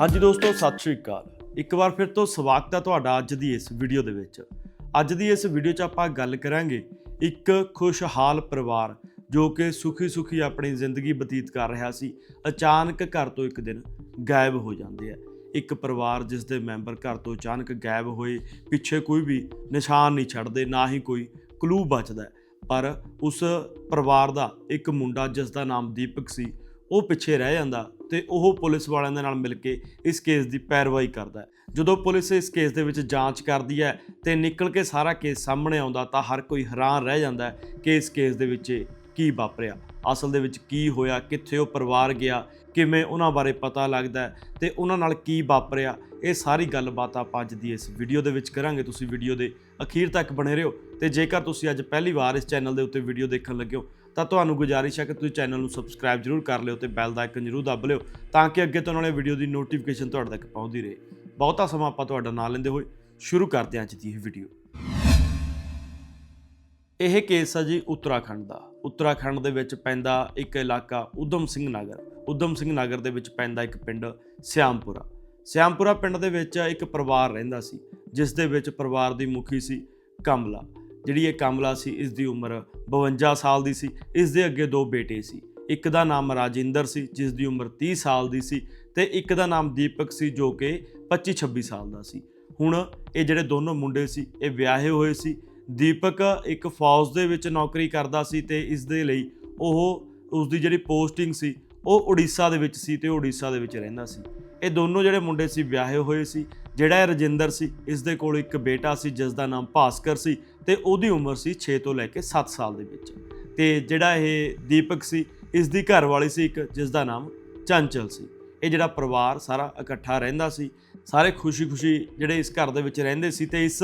ਹਾਂਜੀ ਦੋਸਤੋ, ਸਤਿ ਸ਼੍ਰੀ ਅਕਾਲ। ਇੱਕ ਵਾਰ ਫਿਰ ਤੋਂ ਸਵਾਗਤ ਹੈ ਤੁਹਾਡਾ ਅੱਜ ਦੀ ਇਸ ਵੀਡੀਓ ਦੇ ਵਿੱਚ। ਅੱਜ ਦੀ ਇਸ ਵੀਡੀਓ 'ਚ ਆਪਾਂ ਗੱਲ ਕਰਾਂਗੇ ਇੱਕ ਖੁਸ਼ਹਾਲ ਪਰਿਵਾਰ ਜੋ ਕਿ ਸੁਖੀ ਸੁਖੀ ਆਪਣੀ ਜ਼ਿੰਦਗੀ ਬਤੀਤ ਕਰ ਰਿਹਾ ਸੀ। ਅਚਾਨਕ ਘਰ ਤੋਂ ਇੱਕ ਦਿਨ ਗਾਇਬ ਹੋ ਜਾਂਦੇ ਆ। ਇੱਕ ਪਰਿਵਾਰ ਜਿਸ ਦੇ ਮੈਂਬਰ ਘਰ ਤੋਂ ਅਚਾਨਕ ਗਾਇਬ ਹੋਏ, ਪਿੱਛੇ ਕੋਈ ਵੀ ਨਿਸ਼ਾਨ ਨਹੀਂ ਛੱਡਦੇ, ਨਾ ਹੀ ਕੋਈ ਕਲੂ ਬਚਦਾ। ਪਰ ਉਸ ਪਰਿਵਾਰ ਦਾ ਇੱਕ ਮੁੰਡਾ ਜਿਸ ਦਾ ਨਾਮ ਦੀਪਕ ਸੀ ਉਹ ਪਿੱਛੇ ਰਹਿ ਜਾਂਦਾ ਤੇ ਉਹ ਪੁਲਿਸ ਵਾਲਿਆਂ ਦੇ ਨਾਲ ਮਿਲ ਕੇ ਇਸ ਕੇਸ ਦੀ ਪੈਰਵਾਈ ਕਰਦਾ ਹੈ। ਜਦੋਂ ਪੁਲਿਸ ਇਸ ਕੇਸ ਦੇ ਵਿੱਚ ਜਾਂਚ ਕਰਦੀ ਹੈ ਤੇ ਨਿਕਲ ਕੇ ਸਾਰਾ ਕੇਸ ਸਾਹਮਣੇ ਆਉਂਦਾ ਤਾਂ ਹਰ ਕੋਈ ਹੈਰਾਨ ਰਹਿ ਜਾਂਦਾ ਹੈ ਕਿ ਇਸ ਕੇਸ ਦੇ ਵਿੱਚ ਇਹ ਕੀ ਵਾਪਰਿਆ, ਅਸਲ ਦੇ ਵਿੱਚ ਕੀ ਹੋਇਆ, ਕਿੱਥੇ ਉਹ ਪਰਿਵਾਰ ਗਿਆ, ਕਿਵੇਂ ਉਹਨਾਂ ਬਾਰੇ ਪਤਾ ਲੱਗਦਾ ਹੈ ਤੇ ਉਹਨਾਂ ਨਾਲ ਕੀ ਵਾਪਰਿਆ, ਇਹ ਸਾਰੀ ਗੱਲਬਾਤ ਆਪਾਂ ਅੱਜ ਦੀ ਇਸ ਵੀਡੀਓ ਦੇ ਵਿੱਚ ਕਰਾਂਗੇ। ਤੁਸੀਂ ਵੀਡੀਓ ਦੇ ਅਖੀਰ ਤੱਕ ਬਣੇ ਰਹੋ ਤੇ ਜੇਕਰ ਤੁਸੀਂ ਅੱਜ ਪਹਿਲੀ ਵਾਰ ਇਸ ਚੈਨਲ ਦੇ ਉੱਤੇ ਵੀਡੀਓ ਦੇਖਣ ਲੱਗੇ ਹੋ ਤਾਂ ਤੁਹਾਨੂੰ ਗੁਜ਼ਾਰਿਸ਼ ਹੈ ਕਿ ਤੁਸੀਂ ਚੈਨਲ ਨੂੰ ਸਬਸਕ੍ਰਾਈਬ ਜ਼ਰੂਰ ਕਰ ਲਿਓ ਤੇ ਬੈਲ ਦਾ ਆਈਕਨ ਜ਼ਰੂਰ ਦੱਬ ਲਿਓ ਤਾਂ ਕਿ ਅੱਗੇ ਤੋਂ ਨਾਲੇ ਵੀਡੀਓ ਦੀ ਨੋਟੀਫਿਕੇਸ਼ਨ ਤੁਹਾਡੇ ਤੱਕ ਪਹੁੰਚਦੀ ਰਹੇ। ਬਹੁਤਾ ਸਮਾਂ ਆਪਾਂ ਤੁਹਾਡਾ ਨਾਂ ਲੈਂਦੇ ਹੋਏ ਸ਼ੁਰੂ ਕਰਦੇ ਹਾਂ ਅੱਜ ਦੀ ਇਹ ਵੀਡੀਓ ਇਹ ਕੇਸ ਹੈ ਜੀ ਉੱਤਰਾਖੰਡ ਦਾ। ਉੱਤਰਾਖੰਡ ਦੇ ਵਿੱਚ ਪੈਂਦਾ ਇੱਕ ਇਲਾਕਾ ਉਦਮ ਸਿੰਘ ਨਗਰ। ਉਦਮ ਸਿੰਘ ਨਗਰ ਦੇ ਵਿੱਚ ਪੈਂਦਾ ਇੱਕ ਪਿੰਡ ਸਿਆਮਪੁਰਾ। ਸਿਆਮਪੁਰਾ ਪਿੰਡ ਦੇ ਵਿੱਚ ਇੱਕ ਪਰਿਵਾਰ ਰਹਿੰਦਾ ਸੀ, ਜਿਸ ਦੇ ਵਿੱਚ ਪਰਿਵਾਰ ਦੀ ਮੁਖੀ ਸੀ ਕਮਲਾ। ਜਿਹੜੀ ਇਹ ਕਮਲਾ ਸੀ, ਇਸ ਦੀ ਉਮਰ 52 ਸਾਲ ਦੀ ਸੀ, ਇਸ ਦੇ ਅੱਗੇ ਦੋ ਬੇਟੇ ਸੀ। ਇੱਕ ਦਾ ਨਾਮ ਰਾਜਿੰਦਰ ਸੀ, ਜਿਸ ਦੀ ਉਮਰ 30 ਸਾਲ ਦੀ ਸੀ ਤੇ ਇੱਕ ਦਾ ਨਾਮ ਦੀਪਕ ਸੀ, ਜੋ ਕਿ 25 26 ਸਾਲ ਦਾ ਸੀ। ਹੁਣ ਇਹ ਜਿਹੜੇ ਦੋਨੋਂ ਮੁੰਡੇ ਸੀ, ਇਹ ਵਿਆਹੇ ਹੋਏ ਸੀ। ਦੀਪਕ ਇੱਕ ਫੌਜ ਦੇ ਵਿੱਚ ਨੌਕਰੀ ਕਰਦਾ ਸੀ ਤੇ ਇਸ ਦੇ ਲਈ ਉਹ ਉਸ ਦੀ ਜਿਹੜੀ ਪੋਸਟਿੰਗ ਸੀ, ਉਹ ਉੜੀਸਾ ਦੇ ਵਿੱਚ ਸੀ ਤੇ ਉੜੀਸਾ ਦੇ ਵਿੱਚ ਰਹਿੰਦਾ ਸੀ। ਇਹ ਦੋਨੋਂ ਜਿਹੜੇ ਮੁੰਡੇ ਸੀ, ਵਿਆਹੇ ਹੋਏ ਸੀ। ਜਿਹੜਾ ਇਹ ਰਜਿੰਦਰ ਸੀ, ਇਸ ਦੇ ਕੋਲ ਇੱਕ ਬੇਟਾ ਸੀ, ਜਿਸ ਦਾ ਨਾਮ ਭਾਸਕਰ ਸੀ। ਤੇ ਉਹਦੀ ਉਮਰ ਸੀ 6 ਤੋਂ ਲੈ ਕੇ 7 ਸਾਲ ਦੇ ਵਿੱਚ। ਤੇ ਜਿਹੜਾ ਇਹ ਦੀਪਕ ਸੀ ਇਸ ਦੀ ਘਰ ਵਾਲੀ ਸੀ ਇੱਕ ਜਿਸ ਦਾ ਨਾਮ ਚੰਚਲ ਸੀ। ਇਹ ਜਿਹੜਾ ਪਰਿਵਾਰ ਸਾਰਾ ਇਕੱਠਾ ਰਹਿੰਦਾ ਸੀ, ਸਾਰੇ ਖੁਸ਼ੀ-ਖੁਸ਼ੀ ਜਿਹੜੇ ਇਸ ਘਰ ਦੇ ਵਿੱਚ ਰਹਿੰਦੇ ਸੀ ਤੇ ਇਸ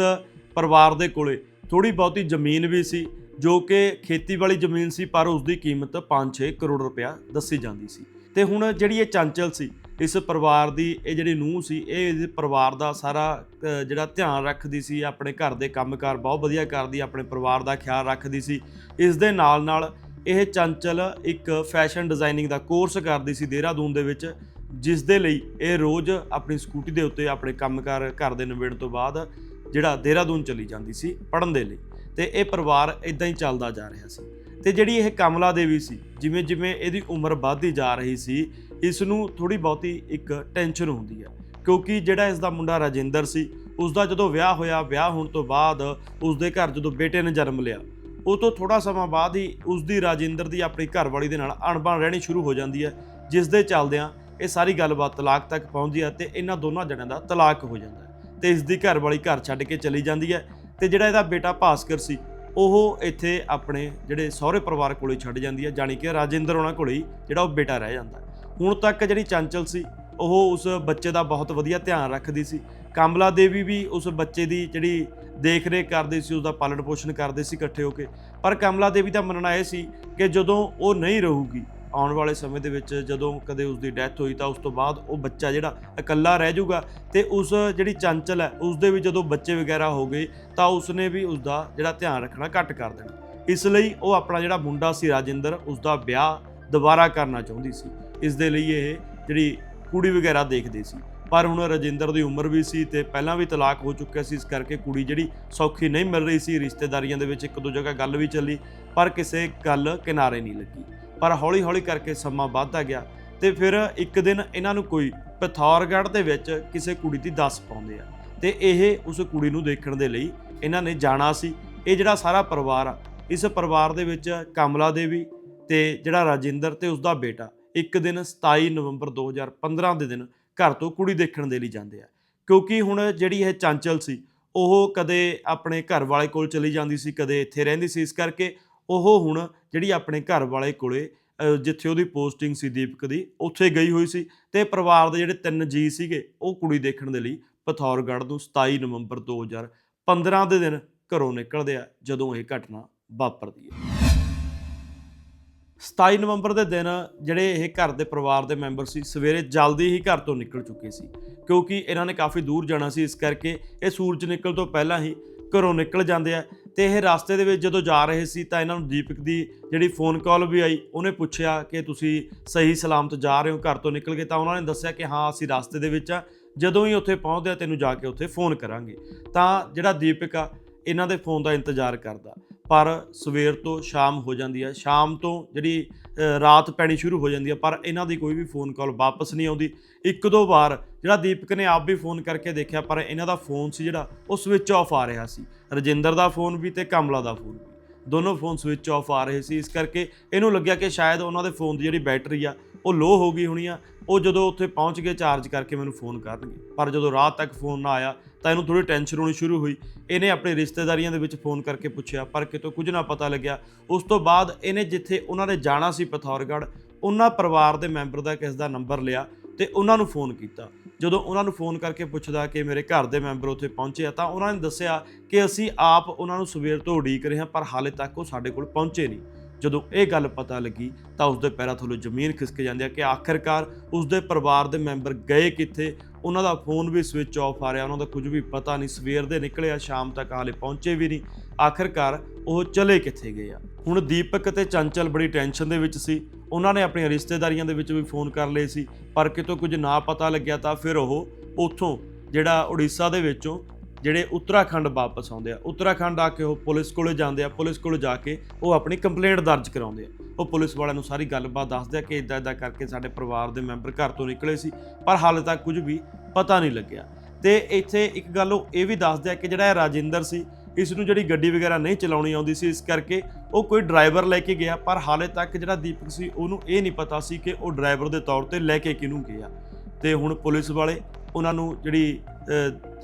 ਪਰਿਵਾਰ ਦੇ ਕੋਲੇ ਥੋੜੀ ਬਹੁਤੀ ਜ਼ਮੀਨ ਵੀ ਸੀ, ਜੋ ਕਿ ਖੇਤੀ ਵਾਲੀ ਜ਼ਮੀਨ ਸੀ, ਪਰ ਉਸ ਦੀ ਕੀਮਤ 5-6 ਕਰੋੜ ਰੁਪਇਆ ਦੱਸੀ ਜਾਂਦੀ ਸੀ। ਤੇ ਹੁਣ ਜਿਹੜੀ ਇਹ ਚੰਚਲ ਸੀ, ਇਸ ਪਰਿਵਾਰ ਦੀ ਇਹ ਜਿਹੜੀ ਨੂੰਹ ਸੀ, ਇਹ ਇਸ ਪਰਿਵਾਰ ਦਾ ਸਾਰਾ ਜਿਹੜਾ ਧਿਆਨ ਰੱਖਦੀ ਸੀ, ਆਪਣੇ ਘਰ ਦੇ ਕੰਮਕਾਰ ਬਹੁਤ ਵਧੀਆ ਕਰਦੀ, ਆਪਣੇ ਪਰਿਵਾਰ ਦਾ ਖਿਆਲ ਰੱਖਦੀ ਸੀ। ਇਸ ਦੇ ਨਾਲ ਨਾਲ ਇਹ ਚੰਚਲ ਇੱਕ ਫੈਸ਼ਨ ਡਿਜ਼ਾਈਨਿੰਗ ਦਾ ਕੋਰਸ ਕਰਦੀ ਸੀ ਦੇਹਰਾਦੂਨ ਦੇ ਵਿੱਚ, ਜਿਸ ਦੇ ਲਈ ਇਹ ਰੋਜ਼ ਆਪਣੀ ਸਕੂਟੀ ਦੇ ਉੱਤੇ ਆਪਣੇ ਕੰਮਕਾਰ ਘਰ ਦੇ ਨਿਬੇੜਨ ਤੋਂ ਬਾਅਦ ਜਿਹੜਾ ਦੇਹਰਾਦੂਨ ਚਲੀ ਜਾਂਦੀ ਸੀ ਪੜਨ ਦੇ ਲਈ। ਤੇ ਇਹ ਪਰਿਵਾਰ ਇਦਾਂ ਹੀ ਚੱਲਦਾ ਜਾ ਰਿਹਾ ਸੀ। ਤੇ ਜਿਹੜੀ ਇਹ ਕਮਲਾ ਦੇਵੀ ਸੀ, ਜਿਵੇਂ ਜਿਵੇਂ ਇਹਦੀ ਉਮਰ ਵੱਧਦੀ ਜਾ ਰਹੀ ਸੀ, ਇਸ ਨੂੰ ਥੋੜੀ ਬਹੁਤੀ ਇੱਕ ਟੈਨਸ਼ਨ ਹੁੰਦੀ ਹੈ। ਕਿਉਂਕਿ ਜਿਹੜਾ ਇਸ ਦਾ ਮੁੰਡਾ ਰਾਜਿੰਦਰ ਸੀ ਉਸ ਦਾ ਜਦੋਂ ਵਿਆਹ ਹੋਇਆ, ਵਿਆਹ ਹੋਣ ਤੋਂ ਬਾਅਦ ਉਸ ਦੇ ਘਰ ਜਦੋਂ ਬੇਟੇ ਨੇ ਜਨਮ ਲਿਆ, ਉਹ ਤੋਂ ਥੋੜਾ ਸਮਾਂ ਬਾਅਦ ਹੀ ਉਸ ਦੀ ਰਾਜਿੰਦਰ ਦੀ ਆਪਣੀ ਘਰਵਾਲੀ ਦੇ ਨਾਲ ਅਣਬਣ ਰਹਿਣੀ ਸ਼ੁਰੂ ਹੋ ਜਾਂਦੀ ਹੈ ਜਿਸ ਦੇ ਚੱਲਦਿਆਂ ਇਹ ਸਾਰੀ ਗੱਲਬਾਤ ਤਲਾਕ ਤੱਕ ਪਹੁੰਚਦੀ ਹੈ ਤੇ ਇਹਨਾਂ ਦੋਨਾਂ ਜਣਿਆਂ ਦਾ ਤਲਾਕ ਹੋ ਜਾਂਦਾ ਹੈ ਤੇ ਇਸ ਦੀ ਘਰਵਾਲੀ ਘਰ ਛੱਡ ਕੇ ਚਲੀ ਜਾਂਦੀ ਹੈ ਤੇ ਜਿਹੜਾ ਇਹਦਾ ਬੇਟਾ ਭਾਸਕਰ ਸੀ ਉਹ ਇੱਥੇ ਆਪਣੇ ਜਿਹੜੇ ਸਹੁਰੇ ਪਰਿਵਾਰ ਕੋਲੇ ਛੱਡ ਜਾਂਦੀ ਹੈ ਜਾਣੀ ਕਿ ਰਾਜਿੰਦਰ ਉਹਨਾਂ ਕੋਲੇ ਹੀ, ਜਿਹੜਾ ਉਹ ਬੇਟਾ ਰਹਿ ਜਾਂਦਾ। ਹੁਣ ਤੱਕ ਜਿਹੜੀ ਚੰਚਲ ਸੀ, ਉਹ ਉਸ ਬੱਚੇ ਦਾ ਬਹੁਤ ਵਧੀਆ ਧਿਆਨ ਰੱਖਦੀ ਸੀ। ਕਮਲਾ ਦੇਵੀ ਵੀ ਉਸ ਬੱਚੇ ਦੀ ਜਿਹੜੀ ਦੇਖ ਰੇਖ ਕਰਦੀ ਸੀ ਉਸ ਦਾ ਪਾਲਣ ਪੋਸ਼ਣ ਕਰਦੇ ਸੀ ਇਕੱਠੇ ਹੋ ਕੇ। ਪਰ ਕਮਲਾ ਦੇਵੀ ਦਾ ਮੰਨਣਾ ਇਹ ਸੀ ਕਿ ਜਦੋਂ ਉਹ ਨਹੀਂ ਰਹੂਗੀ ਆਉਣ ਵਾਲੇ ਸਮੇਂ ਦੇ ਵਿੱਚ ਜਦੋਂ ਕਦੇ ਉਸ ਦੀ ਡੈਥ ਹੋਈ ਤਾਂ ਉਸ ਤੋਂ ਬਾਅਦ ਉਹ ਬੱਚਾ ਜਿਹੜਾ ਇਕੱਲਾ ਰਹਿ ਜਾਊਗਾ ਤੇ ਉਸ ਜਿਹੜੀ ਚੰਚਲ ਹੈ ਉਸ ਦੇ ਵੀ ਜਦੋਂ ਬੱਚੇ ਵਗੈਰਾ ਹੋ ਗਏ ਤਾਂ ਉਸਨੇ ਵੀ ਉਸ ਦਾ ਜਿਹੜਾ ਧਿਆਨ ਰੱਖਣਾ ਘੱਟ ਕਰ ਦੇਣਾ। ਇਸ ਲਈ ਉਹ ਆਪਣਾ ਜਿਹੜਾ ਮੁੰਡਾ ਸੀ ਰਾਜਿੰਦਰ ਉਸ ਦਾ ਵਿਆਹ ਦੁਬਾਰਾ ਕਰਨਾ ਚਾਹੁੰਦੀ ਸੀ। ਇਸ ਦੇ ਲਈ ਇਹ ਜਿਹੜੀ ਕੁੜੀ ਵਗੈਰਾ ਦੇਖਦੇ ਸੀ। ਪਰ ਹੁਣ ਰਾਜਿੰਦਰ ਦੀ ਉਮਰ ਵੀ ਸੀ ਤੇ ਪਹਿਲਾਂ ਵੀ ਤਲਾਕ ਹੋ ਚੁੱਕਿਆ ਸੀ, ਇਸ ਕਰਕੇ ਕੁੜੀ ਜਿਹੜੀ ਸੌਖੀ ਨਹੀਂ ਮਿਲ ਰਹੀ ਸੀ। ਰਿਸ਼ਤੇਦਾਰੀਆਂ ਦੇ ਵਿੱਚ ਇੱਕ ਦੋ ਜਗ੍ਹਾ ਗੱਲ ਵੀ ਚੱਲੀ, ਪਰ ਕਿਸੇ ਗੱਲ ਕਿਨਾਰੇ ਨਹੀਂ ਲੱਗੀ। ਪਰ ਹੌਲੀ-ਹੌਲੀ ਕਰਕੇ ਸਮਾਂ ਵੱਧਦਾ ਗਿਆ ਤੇ ਫਿਰ ਇੱਕ ਦਿਨ ਇਹਨਾਂ ਨੂੰ ਕੋਈ ਪਥੌਰਗੜ੍ਹ ਦੇ ਵਿੱਚ ਕਿਸੇ ਕੁੜੀ ਦੀ ਦੱਸ ਪਾਉਂਦੇ ਆ। ਤੇ ਇਹ ਉਸ ਕੁੜੀ ਨੂੰ ਦੇਖਣ ਦੇ ਲਈ ਇਹਨਾਂ ਨੇ ਜਾਣਾ ਸੀ। ਇਹ ਜਿਹੜਾ ਸਾਰਾ ਪਰਿਵਾਰ ਆ, ਇਸ ਪਰਿਵਾਰ ਦੇ ਵਿੱਚ ਕਮਲਾ ਦੇਵੀ ਤੇ ਜਿਹੜਾ ਰਾਜਿੰਦਰ ਤੇ ਉਸਦਾ ਬੇਟਾ, ਇੱਕ ਦਿਨ 27 ਨਵੰਬਰ 2015 ਦੇ ਦਿਨ ਘਰ ਤੋਂ ਕੁੜੀ ਦੇਖਣ ਦੇ ਲਈ ਜਾਂਦੇ ਆ। ਕਿਉਂਕਿ ਹੁਣ ਜਿਹੜੀ ਇਹ ਚੰਚਲ ਸੀ, ਉਹ ਕਦੇ ਆਪਣੇ ਘਰ ਵਾਲੇ ਕੋਲ ਚਲੀ ਜਾਂਦੀ ਸੀ, ਕਦੇ ਇੱਥੇ ਰਹਿੰਦੀ ਸੀ। ਇਸ ਕਰਕੇ ਉਹ ਹੁਣ ਜਿਹੜੀ ਆਪਣੇ ਘਰ ਵਾਲੇ ਕੋਲੇ ਜਿੱਥੇ ਉਹਦੀ ਪੋਸਟਿੰਗ ਸੀ ਦੀਪਕ ਦੀ, ਉੱਥੇ ਗਈ ਹੋਈ ਸੀ ਤੇ ਪਰਿਵਾਰ ਦੇ ਜਿਹੜੇ ਤਿੰਨ ਜੀ ਸੀਗੇ, ਉਹ ਕੁੜੀ ਦੇਖਣ ਦੇ ਲਈ ਪਥੌਰਗੜ੍ਹ ਨੂੰ 27 ਨਵੰਬਰ 2015 ਦੇ ਦਿਨ ਘਰੋਂ ਨਿਕਲਦੇ ਆ, ਜਦੋਂ ਇਹ ਘਟਨਾ ਵਾਪਰਦੀ ਹੈ। 27 ਨਵੰਬਰ ਦੇ ਦਿਨ ਜਿਹੜੇ ਇਹ ਘਰ ਦੇ ਪਰਿਵਾਰ ਦੇ ਮੈਂਬਰ ਸੀ, ਸਵੇਰੇ ਜਲਦੀ ਹੀ ਘਰ ਤੋਂ ਨਿਕਲ ਚੁੱਕੇ ਸੀ, ਕਿਉਂਕਿ ਇਹਨਾਂ ਨੇ ਕਾਫੀ ਦੂਰ ਜਾਣਾ ਸੀ, ਇਸ ਕਰਕੇ ਇਹ ਸੂਰਜ ਨਿਕਲ ਤੋਂ ਪਹਿਲਾਂ ਹੀ ਘਰੋਂ ਨਿਕਲ ਜਾਂਦੇ ਆ ਤੇ ਇਹ ਰਸਤੇ ਦੇ ਵਿੱਚ ਜਦੋਂ ਜਾ ਰਹੇ ਸੀ ਤਾਂ ਇਹਨਾਂ ਨੂੰ ਦੀਪਕ ਦੀ ਜਿਹੜੀ ਫੋਨ ਕਾਲ ਵੀ ਆਈ, ਉਹਨੇ ਪੁੱਛਿਆ ਕਿ ਤੁਸੀਂ ਸਹੀ ਸਲਾਮਤ ਜਾ ਰਹੇ ਹੋ, ਘਰ ਤੋਂ ਨਿਕਲ ਕੇ ਤਾਂ ਉਹਨਾਂ ਨੇ ਦੱਸਿਆ ਕਿ ਹਾਂ, ਅਸੀਂ ਰਸਤੇ ਦੇ ਵਿੱਚ ਆ, ਜਦੋਂ ਹੀ ਉੱਥੇ ਪਹੁੰਚਦੇ ਆ, ਤੈਨੂੰ ਜਾ ਕੇ ਉੱਥੇ ਫੋਨ ਕਰਾਂਗੇ। ਤਾਂ ਜਿਹੜਾ ਦੀਪਕ ਆ, ਇਹਨਾਂ ਦੇ ਫੋਨ ਦਾ ਇੰਤਜ਼ਾਰ ਕਰਦਾ। ਪਰ ਸਵੇਰ ਤੋਂ ਸ਼ਾਮ ਹੋ ਜਾਂਦੀ ਹੈ ਸ਼ਾਮ ਤੋਂ ਜਿਹੜੀ ਰਾਤ ਪੈਣੀ ਸ਼ੁਰੂ ਹੋ ਜਾਂਦੀ ਹੈ ਪਰ ਇਹਨਾਂ ਦੀ ਕੋਈ ਵੀ ਫੋਨ ਕਾਲ ਵਾਪਸ ਨਹੀਂ ਆਉਂਦੀ। ਇੱਕ ਦੋ ਵਾਰ ਜਿਹੜਾ ਦੀਪਕ ਨੇ ਆਪ ਵੀ ਫੋਨ ਕਰਕੇ ਦੇਖਿਆ, ਪਰ ਇਹਨਾਂ ਦਾ ਫੋਨ ਸੀ ਜਿਹੜਾ, ਉਹ ਸਵਿਚ ਆਫ ਆ ਰਿਹਾ ਸੀ। ਰਜਿੰਦਰ ਦਾ ਫੋਨ ਵੀ ਤੇ ਕਮਲਾ ਦਾ ਫੋਨ ਵੀ। ਦੋਨੋਂ ਫੋਨ ਸਵਿਚ ਆਫ ਆ ਰਹੇ ਸੀ। ਇਸ ਕਰਕੇ ਇਹਨੂੰ ਲੱਗਿਆ ਕਿ ਸ਼ਾਇਦ ਉਹਨਾਂ ਦੇ ਫੋਨ ਦੀ ਜਿਹੜੀ ਬੈਟਰੀ ਆ, ਉਹ ਲੋ ਹੋ ਗਈ ਹੋਣੀ ਆ। ਉਹ ਜਦੋਂ ਉੱਥੇ ਪਹੁੰਚ ਗਏ ਚਾਰਜ ਕਰਕੇ ਮੈਨੂੰ ਫੋਨ ਕਰਨਗੇ। ਪਰ ਜਦੋਂ ਰਾਤ ਤੱਕ ਫੋਨ ਨਾ ਆਇਆ ਤਾਂ ਇਹਨੂੰ ਥੋੜੀ ਟੈਨਸ਼ਨ ਹੋਣੀ ਸ਼ੁਰੂ ਹੋਈ। ਇਹਨੇ ਆਪਣੇ ਰਿਸ਼ਤੇਦਾਰੀਆਂ ਦੇ ਵਿੱਚ ਫੋਨ ਕਰਕੇ ਪੁੱਛਿਆ, ਪਰ ਕਿਤੋਂ ਕੁਝ ਨਾ ਪਤਾ ਲੱਗਿਆ। ਉਸ ਤੋਂ ਬਾਅਦ ਇਹਨੇ ਜਿੱਥੇ ਉਹਨਾਂ ਨੇ ਜਾਣਾ ਸੀ ਪਥੌਰਗੜ੍ਹ, ਉਹਨਾਂ ਪਰਿਵਾਰ ਦੇ ਮੈਂਬਰ ਦਾ ਕਿਸ ਦਾ ਨੰਬਰ ਲਿਆ ਤੇ ਉਹਨਾਂ ਨੂੰ ਫੋਨ ਕੀਤਾ। ਜਦੋਂ ਉਹਨਾਂ ਨੂੰ ਫੋਨ ਕਰਕੇ ਪੁੱਛਦਾ ਕਿ ਮੇਰੇ ਘਰ ਦੇ ਮੈਂਬਰ ਉੱਥੇ ਪਹੁੰਚੇ ਆ, ਤਾਂ ਉਹਨਾਂ ਨੇ ਦੱਸਿਆ ਕਿ ਅਸੀਂ ਆਪ ਉਹਨਾਂ ਨੂੰ ਸਵੇਰ ਤੋਂ ਉਡੀਕ ਰਹੇ ਹਾਂ, ਪਰ ਹਾਲੇ ਤੱਕ ਉਹ ਸਾਡੇ ਕੋਲ ਪਹੁੰਚੇ ਨਹੀਂ। ਜਦੋਂ ਇਹ ਗੱਲ ਪਤਾ ਲੱਗੀ, ਤਾਂ ਉਸਦੇ ਪੈਰਾਂ ਥੱਲੋਂ ਜ਼ਮੀਨ ਖਿਸਕ ਜਾਂਦੀ ਹੈ ਕਿ ਆਖਰਕਾਰ ਉਸਦੇ ਪਰਿਵਾਰ ਦੇ ਮੈਂਬਰ ਗਏ ਕਿੱਥੇ ਉਹਨਾਂ ਦਾ ਫੋਨ ਵੀ ਸਵਿਚ ਆਫ ਆ ਰਿਹਾ, ਉਹਨਾਂ ਦਾ ਕੁਝ ਵੀ ਪਤਾ ਨਹੀਂ, ਸਵੇਰ ਦੇ ਨਿਕਲਿਆ ਸ਼ਾਮ ਤੱਕ ਹਾਲੇ ਪਹੁੰਚੇ ਵੀ ਨਹੀਂ। ਆਖਰਕਾਰ ਉਹ ਚਲੇ ਕਿੱਥੇ ਗਏ ਆ? ਹੁਣ ਦੀਪਕ ਤੇ ਚੰਚਲ ਬੜੀ ਟੈਨਸ਼ਨ ਦੇ ਵਿੱਚ ਸੀ। ਉਹਨਾਂ ਨੇ ਆਪਣੀਆਂ ਰਿਸ਼ਤੇਦਾਰੀਆਂ ਦੇ ਵਿੱਚ ਵੀ ਫੋਨ ਕਰ ਲਏ ਸੀ। ਪਰ ਕਿਤੋਂ ਕੁਝ ਨਾ ਪਤਾ ਲੱਗਿਆ ਤਾਂ ਫਿਰ ਉਹ ਉੱਥੋਂ ਜਿਹੜਾ ਉੜੀਸਾ ਦੇ ਵਿੱਚੋਂ ਜਿਹੜੇ ਉੱਤਰਾਖੰਡ ਵਾਪਸ ਆਉਂਦੇ ਆ, ਉੱਤਰਾਖੰਡ ਆ ਕੇ ਉਹ ਪੁਲਿਸ ਕੋਲੇ ਜਾਂਦੇ ਆ, ਪੁਲਿਸ ਕੋਲੇ ਜਾ ਕੇ ਉਹ ਆਪਣੀ ਕੰਪਲੇਂਟ ਦਰਜ ਕਰਾਉਂਦੇ ਆ। ਉਹ ਪੁਲਿਸ ਵਾਲਿਆਂ ਨੂੰ ਸਾਰੀ ਗੱਲਬਾਤ ਦੱਸਦੇ ਆ ਕਿ ਇਦਾਂ ਇਦਾਂ ਕਰਕੇ ਸਾਡੇ ਪਰਿਵਾਰ ਦੇ ਮੈਂਬਰ ਘਰ ਤੋਂ ਨਿਕਲੇ ਸੀ, ਪਰ ਹਾਲੇ ਤੱਕ ਕੁਝ ਵੀ ਪਤਾ ਨਹੀਂ ਲੱਗਿਆ। ਤੇ ਇੱਥੇ ਇੱਕ ਗੱਲ ਉਹ ਇਹ ਵੀ ਦੱਸਦੇ ਆ ਕਿ ਜਿਹੜਾ ਇਹ ਰਾਜਿੰਦਰ ਸੀ, ਇਸ ਨੂੰ ਜਿਹੜੀ ਗੱਡੀ ਵਗੈਰਾ ਨਹੀਂ ਚਲਾਉਣੀ ਆਉਂਦੀ ਸੀ, ਇਸ ਕਰਕੇ ਉਹ ਕੋਈ ਡਰਾਈਵਰ ਲੈ ਕੇ ਗਿਆ, ਪਰ ਹਾਲੇ ਤੱਕ ਜਿਹੜਾ ਦੀਪਕ ਸੀ, ਉਹਨੂੰ ਇਹ ਨਹੀਂ ਪਤਾ ਸੀ ਕਿ ਉਹ ਡਰਾਈਵਰ ਦੇ ਤੌਰ ਤੇ ਲੈ ਕੇ ਕਿਹਨੂੰ ਗਿਆ। ਤੇ ਹੁਣ ਪੁਲਿਸ ਵਾਲੇ ਉਹਨਾਂ ਨੂੰ ਜਿਹੜੀ